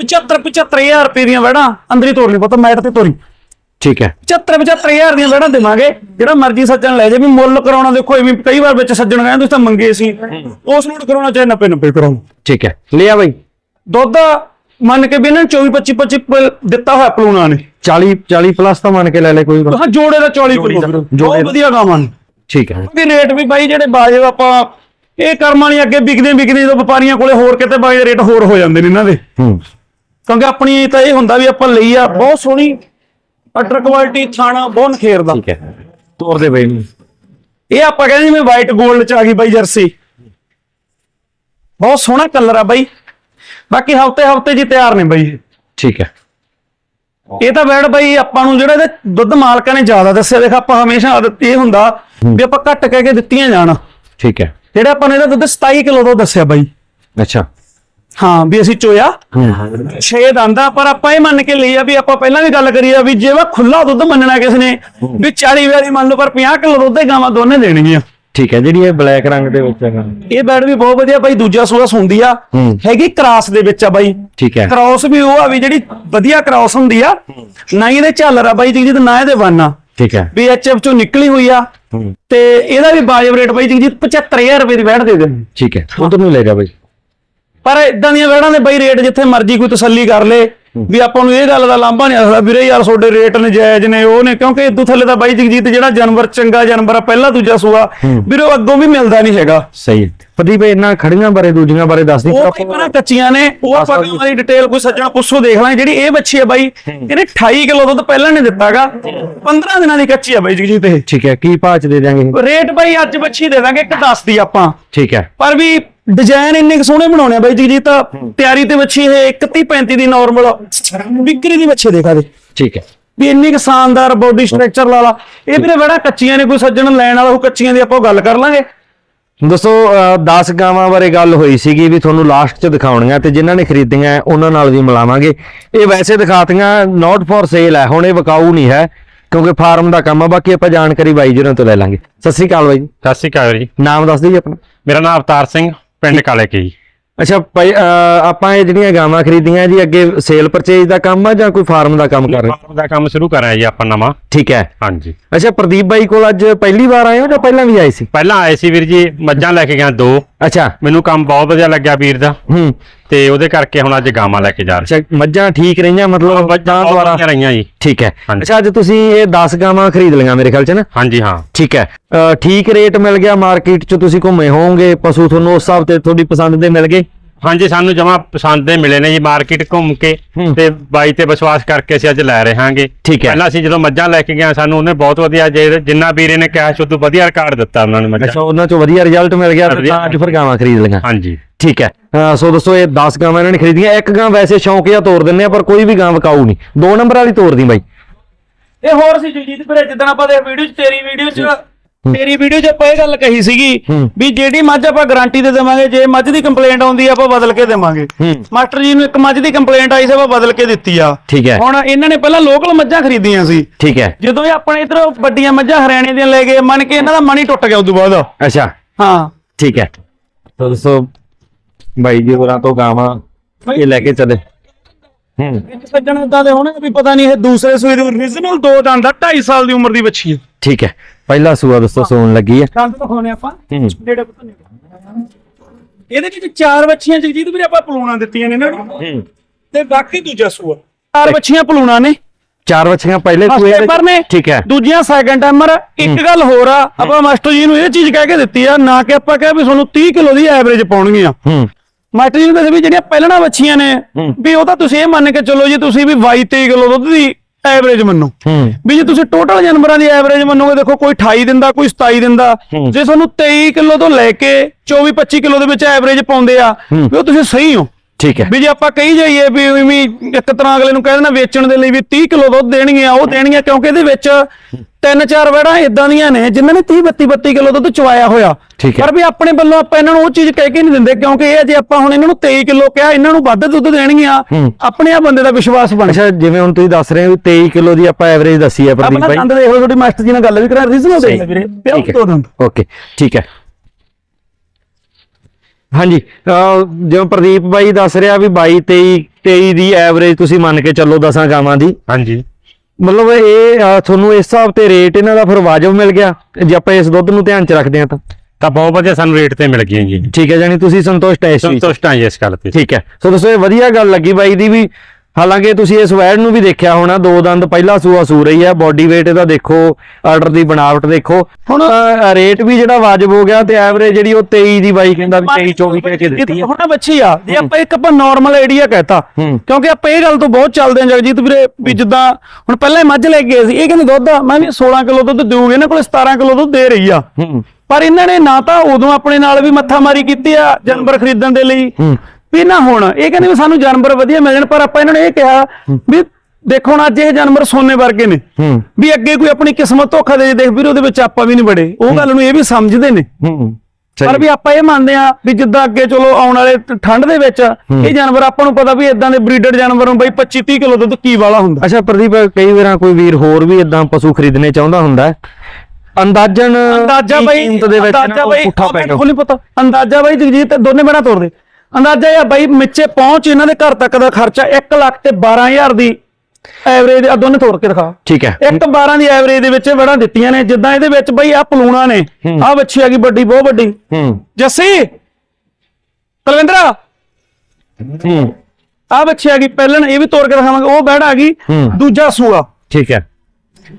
75 75000 ਰੁਪਏ ਦੀਆਂ ਵੜਾਂ ਅੰਦਰ ਹੀ ਤੋਰਨੀ ਪਤਾ ਮੈਟ ਤੇ ਤੋਰੀ। ਠੀਕ ਹੈ। 75 75000 ਦੀਆਂ ਵੜਾਂ ਦੇਵਾਂਗੇ ਜਿਹੜਾ ਮਰਜ਼ੀ ਸੱਜਣ ਲੈ ਜੇ ਵੀ ਮੁੱਲ ਕਰਾਉਣਾ ਦੇਖੋ ਇਹ ਵੀ ਕਈ ਵਾਰ ਵਿੱਚ ਸੱਜਣ ਕਹਿੰਦੇ ਤੁਸੀਂ ਤਾਂ ਮੰਗੇ ਸੀ। ਉਸ ਨੂੰ ਕਰਾਉਣਾ ਚਾਹੇ 90 90 ਕਰਾਉਣਾ। ਠੀਕ ਹੈ। ਲਿਆ ਬਾਈ। ਦੁੱਧ ਮੰਨ ਕੇ ਵੀ ਇਹਨਾਂ ਨੇ 24 25 25 ਦਿੱਤਾ ਹੋਇਆ ਪਲੂਣਾ ਨੇ। 40 40 ਪਲੱਸ ਤਾਂ ਮੰਨ ਕੇ ਲੈ ਲੈ ਕੋਈ ਹਾਂ ਜੋੜੇ ਦਾ 40 ਜੋੜੀ। ਵਧੀਆ ਗਾਵਾਂ ਠੀਕ ਹੈ। ਵੀ ਰੇਟ ਵੀ ਬਾਈ ਜਿਹੜੇ ਬਾਜੇ ਆਪਾਂ ਇਹ ਕਰਮਾਂ ਵਾਲੀ ਅੱਗੇ ਵਿਕਦੇ ਵਿਕਦੇ ਜਦੋਂ ਵਪਾਰੀਆਂ ਕੋਲੇ ਹੋਰ ਕਿਤੇ ਬਾਈ ਦੇ ਰੇਟ ਹੋਰ ਹੋ ਜਾਂਦੇ ਨੇ ਇਹਨਾਂ ਦੇ। ਹੂੰ। ਕਿਉਂਕਿ ਆਪਣੀ ਤਾਂ ਇਹ ਹੁੰਦਾ ਵੀ ਆਪਾਂ ਲਈ ਆ ਬਹੁਤ ਸੋਹਣੀ ਅਟਰ ਕੁਆਲਿਟੀ ਥਾਣਾ ਬਹੁਤ ਨਖੇਰ ਦਾ। ਠੀਕ ਹੈ। ਤੋਰ ਦੇ ਬਾਈ ਨੂੰ। ਇਹ ਆਪਾਂ ਕਹਿੰਦੇ ਜਿਵੇਂ ਵਾਈਟ 골ਡ ਚ ਆ ਗਈ ਬਾਈ ਜਰਸੀ। ਬਹੁਤ ਸੋਹਣਾ ਕਲਰ ਆ ਬਾਈ। ਬਾਕੀ ਹਫ਼ਤੇ ਹਫ਼ਤੇ ਜੀ ਤਿਆਰ ਨੇ ਬਾਈ। ਠੀਕ ਹੈ। ਇਹ ਤਾਂ ਬੈਡ ਬਾਈ ਆਪਾਂ ਨੂੰ ਜਿਹੜਾ ਇਹਦੇ ਦੁੱਧ ਮਾਲਕਾਂ ਨੇ ਜ਼ਿਆਦਾ ਦੱਸਿਆ ਦੇਖ ਆਪਾਂ ਹਮੇਸ਼ਾ ਆਦਤ ਇਹ ਹੁੰਦਾ ਵੀ ਆਪਾਂ ਘੱਟ ਕਹਿ ਕੇ ਦਿੱਤੀਆਂ ਜਾਣ। ਠੀਕ ਹੈ। ਜਿਹੜਾ ਆਪਾਂ ਨੇ ਇਹਦਾ ਦੁੱਧ 27 ਕਿਲੋ ਦਾ ਦੱਸਿਆ ਬਾਈ। ਅੱਛਾ। ਹਾਂ ਵੀ ਅਸੀਂ ਚੋਇਆ। ਹੂੰ। ਛੇ ਦੰਦਾ ਪਰ ਆਪਾਂ ਇਹ ਮੰਨ ਕੇ ਲਈ ਆ ਵੀ ਆਪਾਂ ਪਹਿਲਾਂ ਵੀ ਗੱਲ ਕਰੀ ਆ ਵੀ ਜੇ ਵਾ ਖੁੱਲਾ ਦੁੱਧ ਮੰਨਣਾ ਕਿਸ ਨੇ ਵੀ 40 ਵਾਰੀ ਮੰਨ ਲਓ ਪਰ 50 ਕਿਲੋ ਦੁੱਧ ਹੀ ਗਾਵਾਂ ਦੋਨੇ ਦੇਣਗੀਆਂ। ਠੀਕ ਹੈ ਜਿਹੜੀ ਇਹ ਬਲੈਕ ਰੰਗ ਦੇ ਵਿੱਚ ਹੈਗਾ ਇਹ ਬੈਡ ਵੀ ਬਹੁਤ ਵਧੀਆ ਬਾਈ ਦੂਜਾ ਸੂਆ ਸੁੰਦੀ ਆ। ਹੈਗੀ ਕ੍ਰਾਸ ਦੇ ਵਿੱਚ ਆ ਬਾਈ। ਠੀਕ ਹੈ। ਕ੍ਰਾਸ ਵੀ ਉਹ ਆ ਵੀ ਜਿਹੜੀ ਵਧੀਆ ਕ੍ਰਾਸ ਹੁੰਦੀ ਆ। ਨਾ ਇਹਦੇ ਝਾਲਰ ਆ ਬਾਈ ਜੀ ਤੇ ਨਾ ਇਹਦੇ ਵੰਨ ਆ। ਠੀਕ ਹੈ। ਵੀ ਐਚਐਫ ਚੋਂ ਨਿਕਲੀ ਹੋਈ ਆ ਤੇ ਇਹਦਾ ਵੀ ਬਾਜਬ ਰੇਟ ਬਾਈ ਜੀ 75000 ਰੁਪਏ ਦੀ ਬੈਠ ਦੇ ਦੇ ਠੀਕ ਹੈ ਉਧਰ ਨੂੰ ਲੈ ਜਾ ਬਾਈ। ਪਰ ਇਦਾਂ ਦੀਆਂ ਵੈੜਾਂ ਦੇ ਬਾਈ ਰੇਟ ਜਿੱਥੇ ਮਰਜ਼ੀ ਕੋਈ ਤਸੱਲੀ ਕਰ ਲੇ ਵੀ ਆਪਾਂ ਨੂੰ ਇਹ ਗੱਲ ਦਾ ਲਾਂਭਾ ਨਹੀਂ ਆਸਦਾ ਵੀਰੇ ਯਾਰ ਤੁਹਾਡੇ ਰੇਟ ਨਜਾਇਜ਼ ਨੇ ਉਹ ਨੇ ਕਿਉਂਕਿ ਇਦੋਂ ਥੱਲੇ ਤਾਂ ਬਾਈ ਜਗਜੀਤ ਜਿਹੜਾ ਜਾਨਵਰ ਚੰਗਾ ਜਾਨਵਰ ਆ ਪਹਿਲਾ ਦੂਜਾ ਸੂਆ ਵੀਰੇ ਉਹ ਅੱਗੋਂ ਵੀ ਮਿਲਦਾ ਨਹੀਂ ਹੈਗਾ। ਸਹੀ ਹੈ। ਪ੍ਰਦੀਪ ਇਹਨਾਂ ਖੜੀਆਂ ਬਾਰੇ ਦੂਜੀਆਂ ਬਾਰੇ ਦੱਸ ਦੀ ਉਹ ਪਹਿਲਾਂ ਕੱਚੀਆਂ ਨੇ ਉਹ ਆਪਾਂ ਆਸਾਂ ਦੀ- ਡਿਟੇਲ ਕੋਈ ਸੱਜਣਾ ਪੁੱਛੋ ਦੇਖ ਲਾਂ ਜਿਹੜੀ ਇਹ ਬੱਚੀ ਹੈ ਬਾਈ ਇਹਨੇ 28 ਕਿਲੋ ਦੁੱਧ ਪਹਿਲਾਂ ਨੇ ਦਿੱਤਾਗਾ 15 ਦਿਨਾਂ ਦੀ ਕੱਚੀ ਹੈ ਬਾਈ ਜਗਜੀਤ ਇਹ ਠੀਕ ਹੈ ਕੀ ਭਾਅ ਚ ਦੇ ਦਿਆਂਗੇ ਰੇਟ ਬਾਈ ਅੱਜ ਬੱਚੀ ਦੇ ਦਾਂਗੇ ਇੱਕ 10 ਦੀ ਆਪਾਂ। ਠੀਕ ਹੈ। ਪਰ ਵੀ ਡਿਜ਼ਾਈਨ ਇੰਨੇ ਕੁ ਸੋਹਣੇ ਬਣਾਉਣੇ ਆ ਬਾਈ ਜੀ ਜੀ ਤਾਂ ਤਿਆਰੀ ਤੇ ਬੱਚੀ ਇਹ 31 35 ਦੀ ਨਾਰਮਲ ਵਿਕਰੀ ਦੀ ਬੱਚੇ ਦੇਖਾ ਦੇ ਠੀਕ ਹੈ। ਵੀ ਇੰਨੀ ਕੁ ਸ਼ਾਨਦਾਰ ਬੋਡੀ ਸਟਰਕਚਰ ਲਾ ਇਹ ਵੀਰੇ ਬੜਾ ਕੱਚੀਆਂ ਨੇ ਕੋਈ ਸੱਜਣ ਲੈਣ ਵਾਲਾ ਉਹ ਕੱਚੀਆਂ ਦੀ ਆਪਾਂ ਗੱਲ ਕਰ ਲਾਂਗੇ। ਦੋਸਤੋ 10 ਗਾਵਾਂ ਬਾਰੇ ਗੱਲ ਹੋਈ ਸੀਗੀ ਵੀ ਤੁਹਾਨੂੰ ਲਾਸਟ 'ਚ ਦਿਖਾਉਣੀਆਂ ਤੇ ਜਿਨ੍ਹਾਂ ਨੇ ਖਰੀਦੀਆਂ ਉਹਨਾਂ ਨਾਲ ਵੀ ਮਿਲਾਵਾਂਗੇ। ਇਹ ਵੈਸੇ ਦਿਖਾਤੀਆਂ ਨਾਟ ਫॉर ਸੇਲ ਹੈ ਹੁਣ ਇਹ ਵਿਕਾਊ ਨਹੀਂ ਹੈ ਕਿਉਂਕਿ ਫਾਰਮ ਦਾ ਕੰਮ ਆ ਬਾਕੀ ਆਪਾਂ ਜਾਣਕਾਰੀ ਬਾਈ ਜੀ ਤੋਂ ਲੈ ਲਾਂਗੇ। ਸਤਿ ਸ੍ਰੀ ਅਕਾਲ ਬਾਈ ਜੀ। ਸਤਿ ਸ਼੍ਰੀ ਅਕਾਲ ਜੀ। ਨਾਮ ਦੱਸ ਦਿਓ ਜੀ ਆਪਣਾ। ਮੇਰਾ ਨਾਮ ਅਵਤਾਰ ਸਿੰਘ ਪਿੰਡ ਕਾਲੇ ਕੇ ਜੀ ਅੱਛਾ ਭਾਈ ਅਹ, ਆਪਾਂ ਇਹ ਜਿਹੜੀਆਂ ਗਾਵਾਂ ਖਰੀਦੀਆਂ ਜੀ ਅੱਗੇ ਸੇਲ ਪਰਚੇਜ ਦਾ ਕੰਮ ਆ ਜਾਂ ਕੋਈ ਫਾਰਮ ਦਾ ਕੰਮ ਕਰ ਰਹੇ? ਫਾਰਮ ਦਾ ਕੰਮ ਸ਼ੁਰੂ ਕਰਿਆ ਜੀ ਆਪਾਂ ਨਵਾਂ। ਠੀਕ ਹੈ। ਹਾਂਜੀ। ਅੱਛਾ ਪ੍ਰਦੀਪ ਬਾਈ ਕੋਲ ਅੱਜ ਪਹਿਲੀ ਵਾਰ ਆਏ ਹੋ ਜਾਂ ਪਹਿਲਾਂ ਵੀ ਆਏ ਸੀ? ਪਹਿਲਾਂ ਆਏ ਸੀ ਵੀਰ ਜੀ ਮੱਝਾਂ ਲੈ ਕੇ ਗਿਆ ਦੋ। ਅੱਛਾ। ਮੈਨੂੰ ਕੰਮ ਬਹੁਤ ਵਧੀਆ ਲੱਗਿਆ ਵੀਰ ਦਾ। ਹੂੰ। ਤੇ ਉਹਦੇ ਕਰਕੇ ਹੁਣ ਅੱਜ ਗਾਵਾਂ ਲੈ ਕੇ ਜਾ ਰਹੇ। ਅੱਛਾ ਮੱਝਾਂ ਠੀਕ ਰਹੀਆਂ ਮਤਲਬ ਮੱਝਾਂ ਦੁਆਰਾ ਰਹੀਆਂ ਜੀ। ਠੀਕ ਹੈ। ਅੱਛਾ ਅੱਜ ਤੁਸੀਂ ਇਹ 10 ਗਾਵਾਂ ਖਰੀਦ ਲਈਆਂ ਮੇਰੇ ਖਿਆਲ ਚ ਨਾ? ਹਾਂਜੀ ਹਾਂ। ਠੀਕ ਹੈ। ਠੀਕ ਰੇਟ ਮਿਲ ਗਿਆ ਮਾਰਕੀਟ ਚ ਤੁਸੀਂ ਘੁੰਮੇ ਹੋਵੋਗੇ ਪਸ਼ੂ ਤੁਹਾਨੂੰ ਉਸ ਹਿਸਾਬ ਤੇ ਤੁਹਾਡੀ ਪਸੰਦ ਦੇ ਮਿਲ ਗਏ। ਹਾਂਜੀ ਸਾਨੂੰ ਜਮਾ ਪਸੰਦ ਦੇ ਮਿਲੇ ਨੇ ਜੀ ਮਾਰਕੀਟ ਘੁੰਮ ਕੇ ਹੂੰ। ਤੇ ਬਾਈ ਤੇ ਵਿਸ਼ਵਾਸ ਕਰਕੇ ਅਸੀਂ ਅੱਜ ਲੈ ਰਹੇ ਹਾਂਗੇ। ਠੀਕ ਹੈ। ਪਹਿਲਾਂ ਅਸੀਂ ਜਦੋਂ ਮੱਝਾਂ ਲੈ ਕੇ ਗਏ ਸਾਨੂੰ ਉਹਨੇ ਬਹੁਤ ਵਧੀਆ ਜੇ ਜਿੰਨਾ ਵੀਰੇ ਨੇ ਕੈਸ਼ ਉਦੋਂ ਵਧੀਆ ਰਿਕਾਰਡ ਦਿੱਤਾ ਉਹਨਾਂ ਨੇ ਅੱਛਾ ਮੱਝਾਂ ਉਹਨਾਂ ਚੋਂ ਵਧੀਆ ਰਿਜ਼ਲਟ ਮਿਲ ਗਿਆ ਤੇ ਵਧੀਆ। ਤਾਂ ਅੱਜ ਫਿਰ ਗਾਵਾਂ ਖਰੀਦ ਲਈਆਂ। ਹਾਂਜੀ। ਠੀਕ ਹੈ। ਅਹ ਸੋ ਦੋਸਤੋ ਇਹ 10 ਗਾਵਾਂ ਇਹਨਾਂ ਨੇ ਖਰੀਦੀਆਂ। ਇੱਕ ਗਾਂ ਵੈਸੇ ਸ਼ੌਂਕੀਆ ਤੋਰ ਦਿੰਨੇ ਆ ਪਰ ਕੋਈ ਵੀ ਗਾਂ ਵਿਕਾਊ ਨਹੀਂ। ਦੋ ਨੰਬਰ ਵਾਲੀ ਤੋਰ ਦੀ ਬਾਈ। ਇਹ ਹੋਰ ਸੀ ਜਗਜੀਤ ਵੀਰੇ ਜਿੱਦਣ ਆਪਾਂ ਦੇ ਵੀਡੀਓ 'ਚ ਤੇਰੀ ਵੀਡੀਓ 'ਚ ਤੇਰੀ ਵੀਡੀਓ 'ਚ ਆਪਾਂ ਇਹ ਗੱਲ ਕਹੀ ਸੀਗੀ ਹੂੰ। ਵੀ ਜਿਹੜੀ ਮੱਝ ਆਪਾਂ ਗਾਰੰਟੀ ਦੇ ਦੇਵਾਂਗੇ ਜੇ ਮੱਝ ਦੀ ਕੰਪਲੇਂਟ ਆਉਂਦੀ ਆ ਆਪਾਂ ਬਦਲ ਕੇ ਦੇਵਾਂਗੇ। ਹੂੰ। ਮਾਸਟਰ ਜੀ ਨੂੰ ਇੱਕ ਮੱਝ ਦੀ ਕੰਪਲੇਂਟ ਆਈ ਸੀ ਆਪਾਂ ਬਦਲ ਕੇ ਦਿੱਤੀ ਆ। ਠੀਕ ਹੈ। ਹੁਣ ਇਹਨਾਂ ਨੇ ਪਹਿਲਾਂ ਲੋਕਲ ਮੱਝਾਂ ਖਰੀਦੀਆਂ ਸੀ। ਠੀਕ ਹੈ। ਜਦੋਂ ਇਹ ਆਪਣੇ ਇਧਰ ਵੱਡੀਆਂ ਮੱਝਾਂ ਹਰਿਆਣੇ ਦੀਆਂ ਲੈ ਗਏ ਮੰਨ ਕੇ ਇਹਨਾਂ ਦਾ ਮਨੀ ਟੁੱਟ ਗਿਆ ਉਦੋਂ ਬਾਅਦ। ਅੱਛਾ। ਹਾਂ। ਠੀਕ ਹੈ। ਤਾਂ ਦੋਸਤੋ ਬਾਈ ਜੀ ਹੋਰਾਂ ਤੋਂ ਗਾਵਾਂ ਇਹ ਲੈ ਕੇ ਚੱਲੇ। ਹੂੰ। ਸੱਜਣ ਇਦਾਂ ਦੇ ਹੋਣੇ ਵੀ ਪਤਾ ਨਹੀਂ ਇਹ ਦੂਸਰੇ ਸੂਏ ਦੇ origignal ਦੋ ਦੰਦ ਆ 2.5 ਸਾਲ ਦੀ ਉਮਰ ਦੀ ਬੱਚੀ ਹੈ ਠੀਕ ਹੈ। ਪਹਿਲਾ ਸੂਆ ਦੋਸਤੋ ਸੂਣ ਲੱਗੀ ਹੈ। ਦੰਦ ਦਿਖਾਉਣੇ ਆਪਾਂ। ਹੂੰ। ਨੇੜੇ ਪੁੱਤ ਨੇੜੇ। ਇਹਦੇ ਵਿੱਚ ਚਾਰ ਬੱਚੀਆਂ ਜਗਜੀਤ ਵੀਰੇ ਆਪਾਂ ਪਲੂਣਾ ਦਿੱਤੀਆਂ ਨੇ ਇਹਨਾਂ ਨੂੰ। ਹੂੰ। ਤੇ ਬਾਕੀ ਦੂਜਾ ਸੂਆ। ਚਾਰ ਬੱਚੀਆਂ ਪਲੂਣਾ ਨੇ। ਚਾਰ ਬੱਚੀਆਂ ਪਹਿਲੇ ਫਸਟ ਸੂਏ ਦੇ- ਟਾਈਮਰ ਨੇ। ਠੀਕ ਹੈ। ਦੂਜੀਆਂ ਸੈਕੰਡ ਟਾਈਮਰ ਇੱਕ ਗੱਲ ਹੋਰ ਆ ਆਪਾਂ ਮਾਸਟਰ ਜੀ ਨੂੰ ਇਹ ਚੀਜ਼ ਕਹਿ ਕੇ ਦਿੱਤੀ ਆ ਨਾ ਕਿ ਆਪਾਂ ਕਹੇ ਵੀ ਤੁਹਾਨੂੰ 30 ਕਿਲੋ ਦੀ ਐਵਰੇਜ ਪਾਉਣਗੀਆਂ। ਹੂੰ। ਮਾਸਟਰ ਜੀ ਨੂੰ ਦੱਸਿਆ ਵੀ ਜਿਹੜੀਆਂ ਪਹਿਲਣਾ ਬੱਚੀਆਂ ਨੇ। ਵੀ ਉਹ ਤਾਂ ਤੁਸੀਂ ਇਹ ਮੰਨ ਕੇ ਚੱਲੋ ਜੀ ਤੁਸੀਂ ਵੀ 22 23 ਕਿਲੋ ਦੁੱਧ ਦੀ ਐਵਰੇਜ ਮੰਨੋ। ਵੀ ਜੇ ਤੁਸੀਂ ਟੋਟਲ ਜਾਨਵਰਾਂ ਦੀ ਐਵਰੇਜ ਮੰਨੋਗੇ ਦੇਖੋ ਕੋਈ 28 ਦਿੰਦਾ ਕੋਈ 27 ਦਿੰਦਾ। ਜੇ ਤੁਹਾਨੂੰ 23 ਕਿਲੋ ਤੋਂ ਲੈ ਕੇ 24 25 ਕਿਲੋ ਦੇ ਵਿੱਚ ਐਵਰੇਜ ਪਾਉਂਦੇ ਆ। ਵੀ ਉਹ ਤੁਸੀਂ ਸਹੀ ਹੋ। ਠੀਕ ਹੈ। ਵੀ ਜੇ ਆਪਾਂ ਕਹੀ ਜਾਈਏ ਵੀ ਉਵੇਂ ਇੱਕ ਤਰ੍ਹਾਂ ਅਗਲੇ ਨੂੰ ਕਹਿ ਦੇਣਾ ਵੇਚਣ ਦੇ ਲਈ ਵੀ 30 ਕਿਲੋ ਦੁੱਧ ਦੇਣਗੀਆਂ ਉਹ ਦੇਣਗੀਆਂ ਕਿਉਂਕਿ ਇਹਦੇ ਵਿੱਚ ਤਿੰਨ ਚਾਰ ਵੜਾਂ ਇਦਾਂ ਦੀਆਂ ਨੇ ਜਿਨ੍ਹਾਂ ਨੇ 30 32 32 ਕਿਲੋ ਦੁੱਧ ਚਵਾਇਆ ਹੋਇਆ। ਠੀਕ ਹੈ। ਪਰ ਵੀ ਆਪਣੇ ਵੱਲੋਂ ਆਪਾਂ ਇਹਨਾਂ ਨੂੰ ਉਹ ਚੀਜ਼ ਕਹਿ ਕੇ ਨਹੀਂ ਦਿੰਦੇ ਕਿਉਂਕਿ ਇਹ ਜੇ ਆਪਾਂ ਹੁਣ ਇਹਨਾਂ ਨੂੰ 23 ਕਿਲੋ ਕਿਹਾ ਇਹਨਾਂ ਨੂੰ ਵੱਧ ਦੁੱਧ ਦੇਣਗੀਆਂ। ਆਪਣੇ ਆ ਬੰਦੇ ਦਾ ਵਿਸ਼ਵਾਸ ਬਣ ਅੱਛਾ ਜਿਵੇਂ ਹੁਣ ਤੁਸੀਂ ਦੱਸ ਰਹੇ ਹੋ ਵੀ 23 ਕਿਲੋ ਦੀ ਆਪਾਂ ਐਵਰੇਜ ਦੱਸੀ ਹੈ ਪ੍ਰਦੀਪ ਆਪਣਾ ਬਾਈ। ਦੰਦ ਦੇਖੋ ਤੁਹਾਡੀ ਮਾਸਟਰ ਜੀ ਨਾਲ ਗੱਲ ਵੀ ਕਰਾ ਰੀਜ਼ਨਲ ਦੇ। ਵੀਰੇ। ਪਿਓ ਤੋਂ ਦੰਦ। ਓਕੇ ਠੀਕ ਹੈ। ਹਾਂਜੀ ਜਿਵੇਂ ਪ੍ਰਦੀਪ ਬਾਈ ਦੱਸ ਰਿਹਾ ਵੀ 22 23 23 ਦੀ ਐਵਰੇਜ ਤੁਸੀਂ ਮੰਨ ਕੇ ਚੱਲੋ ਦਸਾਂ ਗਾਵਾਂ ਦੀ। ਹਾਂਜੀ। ਮਤਲਬ ਇਹ ਤੁਹਾਨੂੰ ਇਸ ਹਿਸਾਬ ਤੇ ਰੇਟ ਇਹਨਾਂ ਦਾ ਫਿਰ ਵਾਜਬ ਮਿਲ ਗਿਆ। ਜੇ ਆਪਾਂ ਇਸ ਦੁੱਧ ਨੂੰ ਧਿਆਨ ਚ ਰੱਖਦੇ ਹਾਂ ਤਾਂ। ਤਾਂ ਬਹੁਤ ਵਧੀਆ ਸਾਨੂੰ ਰੇਟ ਤੇ ਮਿਲ ਗਈਆਂ ਜੀ। ਠੀਕ ਹੈ ਜਾਨੀ ਤੁਸੀਂ ਸੰਤੁਸ਼ਟ ਹੈ ਇਸ ਚੀਜ਼? ਸੰਤੁਸ਼ਟ ਹਾਂ ਜੀ ਇਸ ਗੱਲ ਤੇ। ਠੀਕ ਹੈ। ਸੋ ਦੋਸਤੋ ਇਹ ਵਧੀਆ ਗੱਲ ਲੱਗੀ ਬਾਈ ਦੀ ਵੀ ਹਾਲਾਂਕਿ ਤੁਸੀਂ ਇਸ ਵੈਡ ਨੂੰ ਵੀ ਦੇਖਿਆ ਹੋਣਾ ਦੋ ਦੰਦ ਪਹਿਲਾ ਸੂਆ ਸੂ ਰਹੀ ਹੈ ਬਾਡੀ weight ਇਹਦਾ ਦੇਖੋ ਆਰਡਰ ਦੀ ਬਣਾਵਟ ਦੇਖੋ। ਹੁਣ ਰੇਟ ਵੀ ਜਿਹੜਾ ਵਾਜਬ ਹੋ ਗਿਆ ਤੇ ਐਵਰੇਜ ਜਿਹੜੀ ਉਹ 23 ਦੀ ਬਾਈ ਕਹਿੰਦਾ ਵੀ 23 24 ਕਹਿ ਕੇ ਦਿੱਤੀ ਹੈ। ਹੁਣ ਬੱਚੀ ਆ ਜੇ ਆਪਾਂ ਇੱਕ ਆਪਾਂ ਨਾਰਮਲ ਆਈਡੀਆ ਕਹਤਾ। ਕਿਉਂਕਿ ਆਪਾਂ ਇਹ ਗੱਲ ਤੋਂ ਬਹੁਤ ਚੱਲਦੇ ਹਾਂ ਜਗਜੀਤ ਵੀਰੇ ਵੀ ਜਿੱਦਾਂ ਹੁਣ ਪਹਿਲਾਂ ਮੱਝ ਲੈ ਕੇ ਗਏ ਸੀ ਇਹ ਕਹਿੰਦੇ ਦੁੱਧ ਆ ਮੈਂ ਵੀ 16 ਕਿਲੋ ਦੁੱਧ ਦੇਊਗੇ ਇਹਨਾਂ ਕੋਲ 17 ਕਿਲੋ ਦੁੱਧ ਦੇ ਰਹੀ ਆ। ਪਰ ਇਹਨਾਂ ਨੇ ਨਾ ਤਾਂ ਉਦੋਂ ਆਪਣੇ ਨਾਲ ਵੀ ਮੱਥਾਮਾਰੀ ਕੀਤੀ ਆ ਜਾਨਵਰ ਖਰੀਦਣ ਦੇ ਲਈ। ਵੀ ਨਾ ਹੁਣ ਇਹ ਕਹਿੰਦੇ ਵੀ ਸਾਨੂੰ ਜਾਨਵਰ ਵਧੀਆ ਮਿਲ ਜਾਣ ਪਰ ਆਪਾਂ ਇਹਨਾਂ ਨੇ ਇਹ ਕਿਹਾ ਵੀ ਦੇਖੋ ਹੁਣ ਅੱਜ ਇਹ ਜਾਨਵਰ ਸੋਨੇ ਵਰਗੇ ਨੇ। ਵੀ ਅੱਗੇ ਕੋਈ ਆਪਣੀ ਕਿਸਮਤ ਧੋਖਾ ਦੇ ਦੇਖ ਵੀਰ ਉਹਦੇ ਵਿੱਚ ਆਪਾਂ ਵੀ ਨਹੀਂ ਬੜੇ। ਉਹ ਗੱਲ ਨੂੰ ਇਹ ਵੀ ਸਮਝਦੇ ਨੇ। ਪਰ ਵੀ ਆਪਾਂ ਇਹ ਮੰਨਦੇ ਆ ਵੀ ਜਿੱਦਾਂ ਅੱਗੇ ਚਲੋ ਆਉਣ ਵਾਲੇ ਠੰਡ ਦੇ ਵਿੱਚ ਇਹ ਜਾਨਵਰ ਆਪਾਂ ਨੂੰ ਪਤਾ ਵੀ ਇਦਾਂ ਦੇ ਬਰੀਡਡ ਜਾਨਵਰ ਨੂੰ ਬਈ 25 30 ਕਿਲੋ ਦੁੱਧ ਕੀ ਵਾਲਾ ਹੁੰਦਾ। ਅੱਛਾ ਪ੍ਰਦੀਪ ਕਈ ਵਾਰਾਂ ਕੋਈ ਵੀਰ ਹੋਰ ਵੀ ਇਦਾਂ ਪਸ਼ੂ ਖਰੀਦਣੇ ਚਾਹੁੰਦਾ ਹੁੰਦਾ। ਅੰਦਾਜ਼ਨ ਅੰਦਾਜ਼ਾ ਬਈ ਕੀਮਤ ਦੇ ਵਿੱਚ ਅੰਦਾਜ਼ਾ ਨਾ ਬਈ ਪੁੱਠਾ ਪੈ ਗਿਆ। ਨਹੀਂ ਪਤਾ। ਅੰਦਾਜ਼ਾ ਬਈ ਜਗਜੀਤ ਦੋਨੇ ਬਣਾ ਤੋੜ ਦੇ। ਅੰਦਾਜ਼ਾ ਇਹ ਆ ਬਈ ਮਿੱਚੇ ਪਹੁੰਚ ਇਹਨਾਂ ਦੇ ਘਰ ਤੱਕ ਦਾ ਖਰਚਾ 1 ਲੱਖ ਤੇ 12000 ਦੀ ਐਵਰੇਜ ਆ ਦੋਨੇ ਤੋੜ ਕੇ ਦਿਖਾ। ਠੀਕ ਹੈ। ਇੱਕ 12 ਦੀ ਐਵਰੇਜ ਦੇ ਵਿੱਚ ਵੜਾ ਦਿੱਤੀਆਂ ਨੇ ਜਿੱਦਾਂ ਇਹਦੇ ਵਿੱਚ ਬਈ ਆ ਪਲੂਣਾ ਨੇ। ਆ ਬੱਚੀ ਆ ਗਈ ਵੱਡੀ ਬਹੁਤ ਵੱਡੀ। ਹੂੰ। ਜੱਸੀ ਤਲਵਿੰਦਰਾ ਹੂੰ। ਆ ਬੱਚੀ ਆ ਗਈ ਪਹਿਲਣ ਇਹ ਵੀ ਤੋੜ ਕੇ ਦਿਖਾਵਾਂਗੇ ਉਹ ਬੈੜ ਆ ਗਈ। ਦੂਜਾ ਸੂਆ। ਠੀਕ ਹੈ।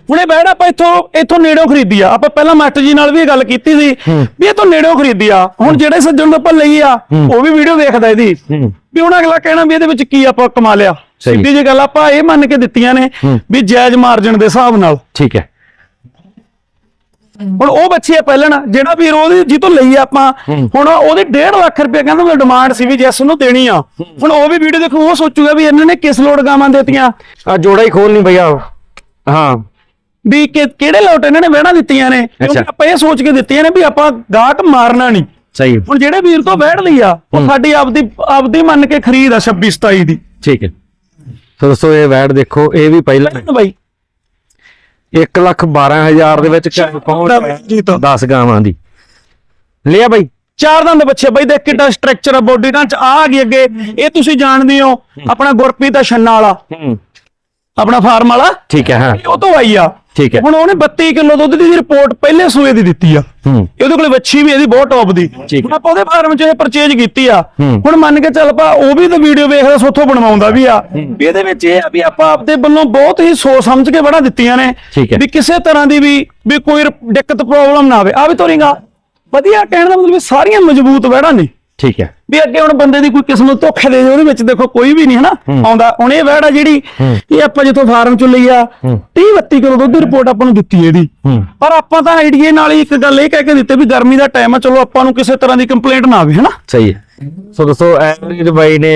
ਹੁਣ ਇਹ ਬੈੜ ਆਪਾਂ ਇੱਥੋਂ ਇੱਥੋਂ ਨੇੜੋਂ ਖਰੀਦੀ ਆ। ਆਪਾਂ ਪਹਿਲਾਂ ਮਾਸਟਰ ਜੀ ਨਾਲ ਵੀ ਇਹ ਗੱਲ ਕੀਤੀ ਸੀ। ਵੀ ਇਹ ਤੋਂ ਨੇੜੋਂ ਖਰੀਦੀ ਆ। ਹੁਣ ਜਿਹੜੇ ਸੱਜਣ ਤੋਂ ਆਪਾਂ ਲਈ ਆ ਉਹ ਵੀ ਵੀਡੀਓ ਦੇਖਦਾ ਇਹਦੀ। ਵੀ ਹੁਣ ਅਗਲਾ ਕਹਿਣਾ ਵੀ ਇਹਦੇ ਵਿੱਚ ਕੀ ਆਪਾਂ ਕਮਾ ਲਿਆ। ਸਿੱਧੀ ਜੀ ਗੱਲ ਆਪਾਂ ਇਹ ਮੰਨ ਕੇ ਦਿੱਤੀਆਂ ਨੇ। ਵੀ ਜਾਇਜ਼ ਮਾਰਜਨ ਦੇ ਹਿਸਾਬ ਨਾਲ। ਠੀਕ ਹੈ। ਹੁਣ ਉਹ ਬੱਚੀ ਆ ਪਹਿਲਣ ਜਿਹੜਾ ਵੀਰ ਉਹਦੀ ਜੀ ਤੋਂ ਲਈ ਆਪਾਂ ਹੁਣ ਉਹਦੇ 1.5 ਲੱਖ ਰੁਪਏ ਕਹਿੰਦਾ ਮੈਂ ਡਿਮਾਂਡ ਸੀ ਵੀ ਜੈਸ ਨੂੰ ਦੇਣੀ ਆ। ਹੁਣ ਉਹ ਵੀ ਵੀਡੀਓ ਦੇਖੋ ਉਹ ਸੋਚੂਗਾ ਵੀ ਇਹਨਾਂ ਨੇ ਕਿਸ ਲੋੜ ਗਾਵਾਂ ਦੇਤੀਆਂ। ਆ ਜੋੜਾ ਹੀ ਖੋਲ ਨਹੀਂ ਭਈਆ ਹਾਂ। ਵੀ ਕਿ ਕਿਹੜੇ ਲੋਟ ਇਹਨਾਂ ਨੇ ਵਹਿਣਾ ਦਿੱਤੀਆਂ ਨੇ? ਕਿਉਂਕਿ। ਆਪਾਂ ਇਹ ਸੋਚ ਕੇ ਦਿੱਤੀਆਂ ਨੇ ਵੀ ਆਪਾਂ ਗਾਹਕ ਮਾਰਨਾ ਨਹੀਂ। ਸਹੀ ਹੁਣ ਜਿਹੜੇ ਵੀਰ ਤੋਂ ਵਹਿੜ ਲਈ ਆ ਉਹ ਸਾਡੀ ਆਪਦੀ ਆਪਦੀ ਮੰਨ ਕੇ ਖਰੀਦ ਆ 26 27 ਦੀ। ਠੀਕ ਹੈ। ਸੋ ਦੋਸਤੋ ਇਹ ਵੈਟ ਦੇਖੋ ਇਹ ਵੀ ਪਹਿਲਾਂ ਬਾਈ। 1 ਲੱਖ 12000 ਦੇ ਵਿੱਚ ਪਹੁੰਚ ਜੀ ਤੋਂ। 10 ਗਾਵਾਂ ਦੀ। ਲਿਆ ਬਾਈ। ਚਾਰ ਦੰਦ ਬੱਚੇ ਬਾਈ ਦੇਖ ਕਿੱਡਾ ਸਟਰਕਚਰ ਆ ਬੋਡੀ ਢਾਂਚ ਆ ਆ ਗਈ ਅੱਗੇ। ਇਹ ਤੁਸੀਂ ਜਾਣਦੇ ਹੋ ਆਪਣਾ ਗੁਰਪ੍ਰੀਤ ਦਾ ਛੰਨਾ ਵਾਲਾ। ਆਪਣਾ ਫਾਰਮ ਵਾਲਾ। ਠੀਕ ਹੈ ਹਾਂ। ਉਹ ਤੋਂ ਆਈ ਆ। ਠੀਕ ਹੈ। ਹੁਣ ਉਹਨੇ 32 ਕਿਲੋ ਦੁੱਧ ਦੀ ਰਿਪੋਰਟ ਪਹਿਲੇ ਸੂਏ ਦੀ ਦਿੱਤੀ ਆ। ਇਹਦੇ ਕੋਲੇ ਵੱਛੀ ਵੀ ਇਹਦੀ ਬਹੁਤ ਟੌਪ ਦੀ। ਆਪਾਂ ਉਹਦੇ ਫਾਰਮ 'ਚ ਇਹ ਪਰਚੇਜ ਕੀਤੀ ਆ। ਹੁਣ ਮੰਨ ਕੇ ਚੱਲ ਪਾ ਉਹ ਵੀ ਤਾਂ ਵੀਡੀਓ ਵੇਖਦਾ ਸੋਥੋਂ ਬਣਵਾਉਂਦਾ ਵੀ ਆ। ਵੀ ਇਹਦੇ ਵਿੱਚ ਇਹ ਆ ਵੀ ਆਪਾਂ ਆਪਦੇ ਵੱਲੋਂ ਬਹੁਤ ਹੀ ਸੋਚ ਸਮਝ ਕੇ ਬਣਾ ਦਿੱਤੀਆਂ ਨੇ। ਵੀ ਕਿਸੇ ਤਰ੍ਹਾਂ ਦੀ ਵੀ ਵੀ ਕੋਈ ਦਿੱਕਤ ਪ੍ਰੋਬਲਮ ਨਾ ਆਵੇ। ਆ ਵੀ ਤੋਰੀਂਗਾ ਵਧੀਆ ਕਹਿਣ ਦਾ ਮਤਲਬ ਸਾਰੀਆਂ ਮਜ਼ਬੂਤ ਵੜਾ ਨੇ। ਠੀਕ ਹੈ। ਵੀ ਅੱਗੇ ਹੁਣ ਬੰਦੇ ਦੀ ਕੋਈ ਕਿਸਮਤ ਧੋਖੇ ਦੇ ਦੇ ਉਹਦੇ ਵਿੱਚ ਦੇਖੋ ਕੋਈ ਵੀ ਨਹੀਂ ਹਨਾ ਆਉਂਦਾ। ਹੁਣ ਇਹ ਵਹਿੜ ਆ ਜਿਹੜੀ ਇਹ ਆਪਾਂ ਜਿੱਥੋਂ ਫਾਰਮ ਚੋਂ ਲਈ ਆ 30 32 ਕਿਲੋ ਦੁੱਧ ਦੀ ਰਿਪੋਰਟ ਆਪਾਂ ਨੂੰ ਦਿੱਤੀ ਇਹਦੀ। ਪਰ ਆਪਾਂ ਤਾਂ ਆਈਡੀਏ ਨਾਲ ਹੀ ਇੱਕ ਗੱਲ ਇਹ ਕਹਿ ਕੇ ਦਿੱਤੇ ਵੀ ਗਰਮੀ ਦਾ ਟਾਈਮ ਆ ਚਲੋ ਆਪਾਂ ਨੂੰ ਕਿਸੇ ਤਰ੍ਹਾਂ ਦੀ ਕੰਪਲੇਂਟ ਨਾ ਆਵੇ ਹਨਾ। ਸਹੀ ਹੈ। ਸੋ ਦੋਸਤੋ ਐਵਰੇਜ ਬਾਈ ਨੇ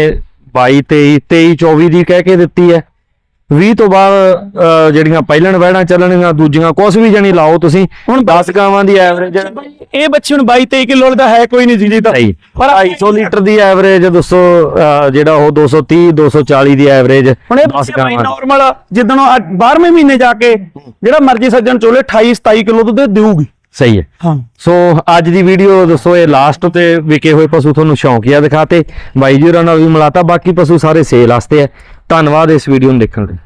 22 23 23 24 ਦੀ ਕਹਿ ਕੇ ਦਿੱਤੀ ਹੈ। 20 ਤੋਂ ਬਾਅਦ ਅਹ, ਜਿਹੜੀਆਂ ਪਹਿਲਣ ਵਹਿੜਾਂ ਚੱਲਣਗੀਆਂ ਦੂਜੀਆਂ ਕੁਛ ਵੀ ਜਣੀ ਲਾਓ ਤੁਸੀਂ। ਹੁਣ 10 ਗਾਵਾਂ ਦੀ ਐਵਰੇਜ ਇਹ ਬੱਚੇ ਹੁਣ 22 23 ਕਿਲੋ ਦਾ ਹੈ ਕੋਈ ਨਹੀਂ ਜੀ ਤਾਂ। ਪਰ 250 ਲੀਟਰ ਦੀ ਐਵਰੇਜ ਦੋਸਤੋ ਅਹ, ਜਿਹੜਾ ਉਹ 230 240 ਦੀ ਐਵਰੇਜ ਹੁਣ ਇਹ 10 ਬੱਚੇ ਗਾਵਾਂ। ਨਾਰਮਲ ਜਿੱਦਣ 12ਵੇਂ ਮਹੀਨੇ ਜਾ ਕੇ ਜਿਹੜਾ ਮਰਜ਼ੀ ਸੱਜਣ ਚੋਲੇ 28 27 ਕਿਲੋ ਦੁੱਧ ਦੇਊਗੀ। ਸਹੀ ਹੈ। ਹਾਂ। ਸੋ ਅੱਜ ਦੀ ਵੀਡੀਓ ਦੋਸਤੋ ਇਹ ਲਾਸਟ ਤੇ ਵਿਕੇ ਹੋਏ ਪਸ਼ੂ ਤੁਹਾਨੂੰ ਸ਼ੌਂਕੀਆ ਦਿਖਾਤੇ। ਬਾਈ ਜੀ ਹੋਰਾਂ ਨਾਲ ਵੀ ਮਿਲਾਤਾ ਬਾਕੀ ਪਸ਼ੂ ਸਾਰੇ ਸੇਲ ਵਾਸਤੇ ਹੈ ਧੰਨਵਾਦ ਇਸ ਵੀਡੀਓ ਨੂੰ ਦੇਖਣ ਲਈ।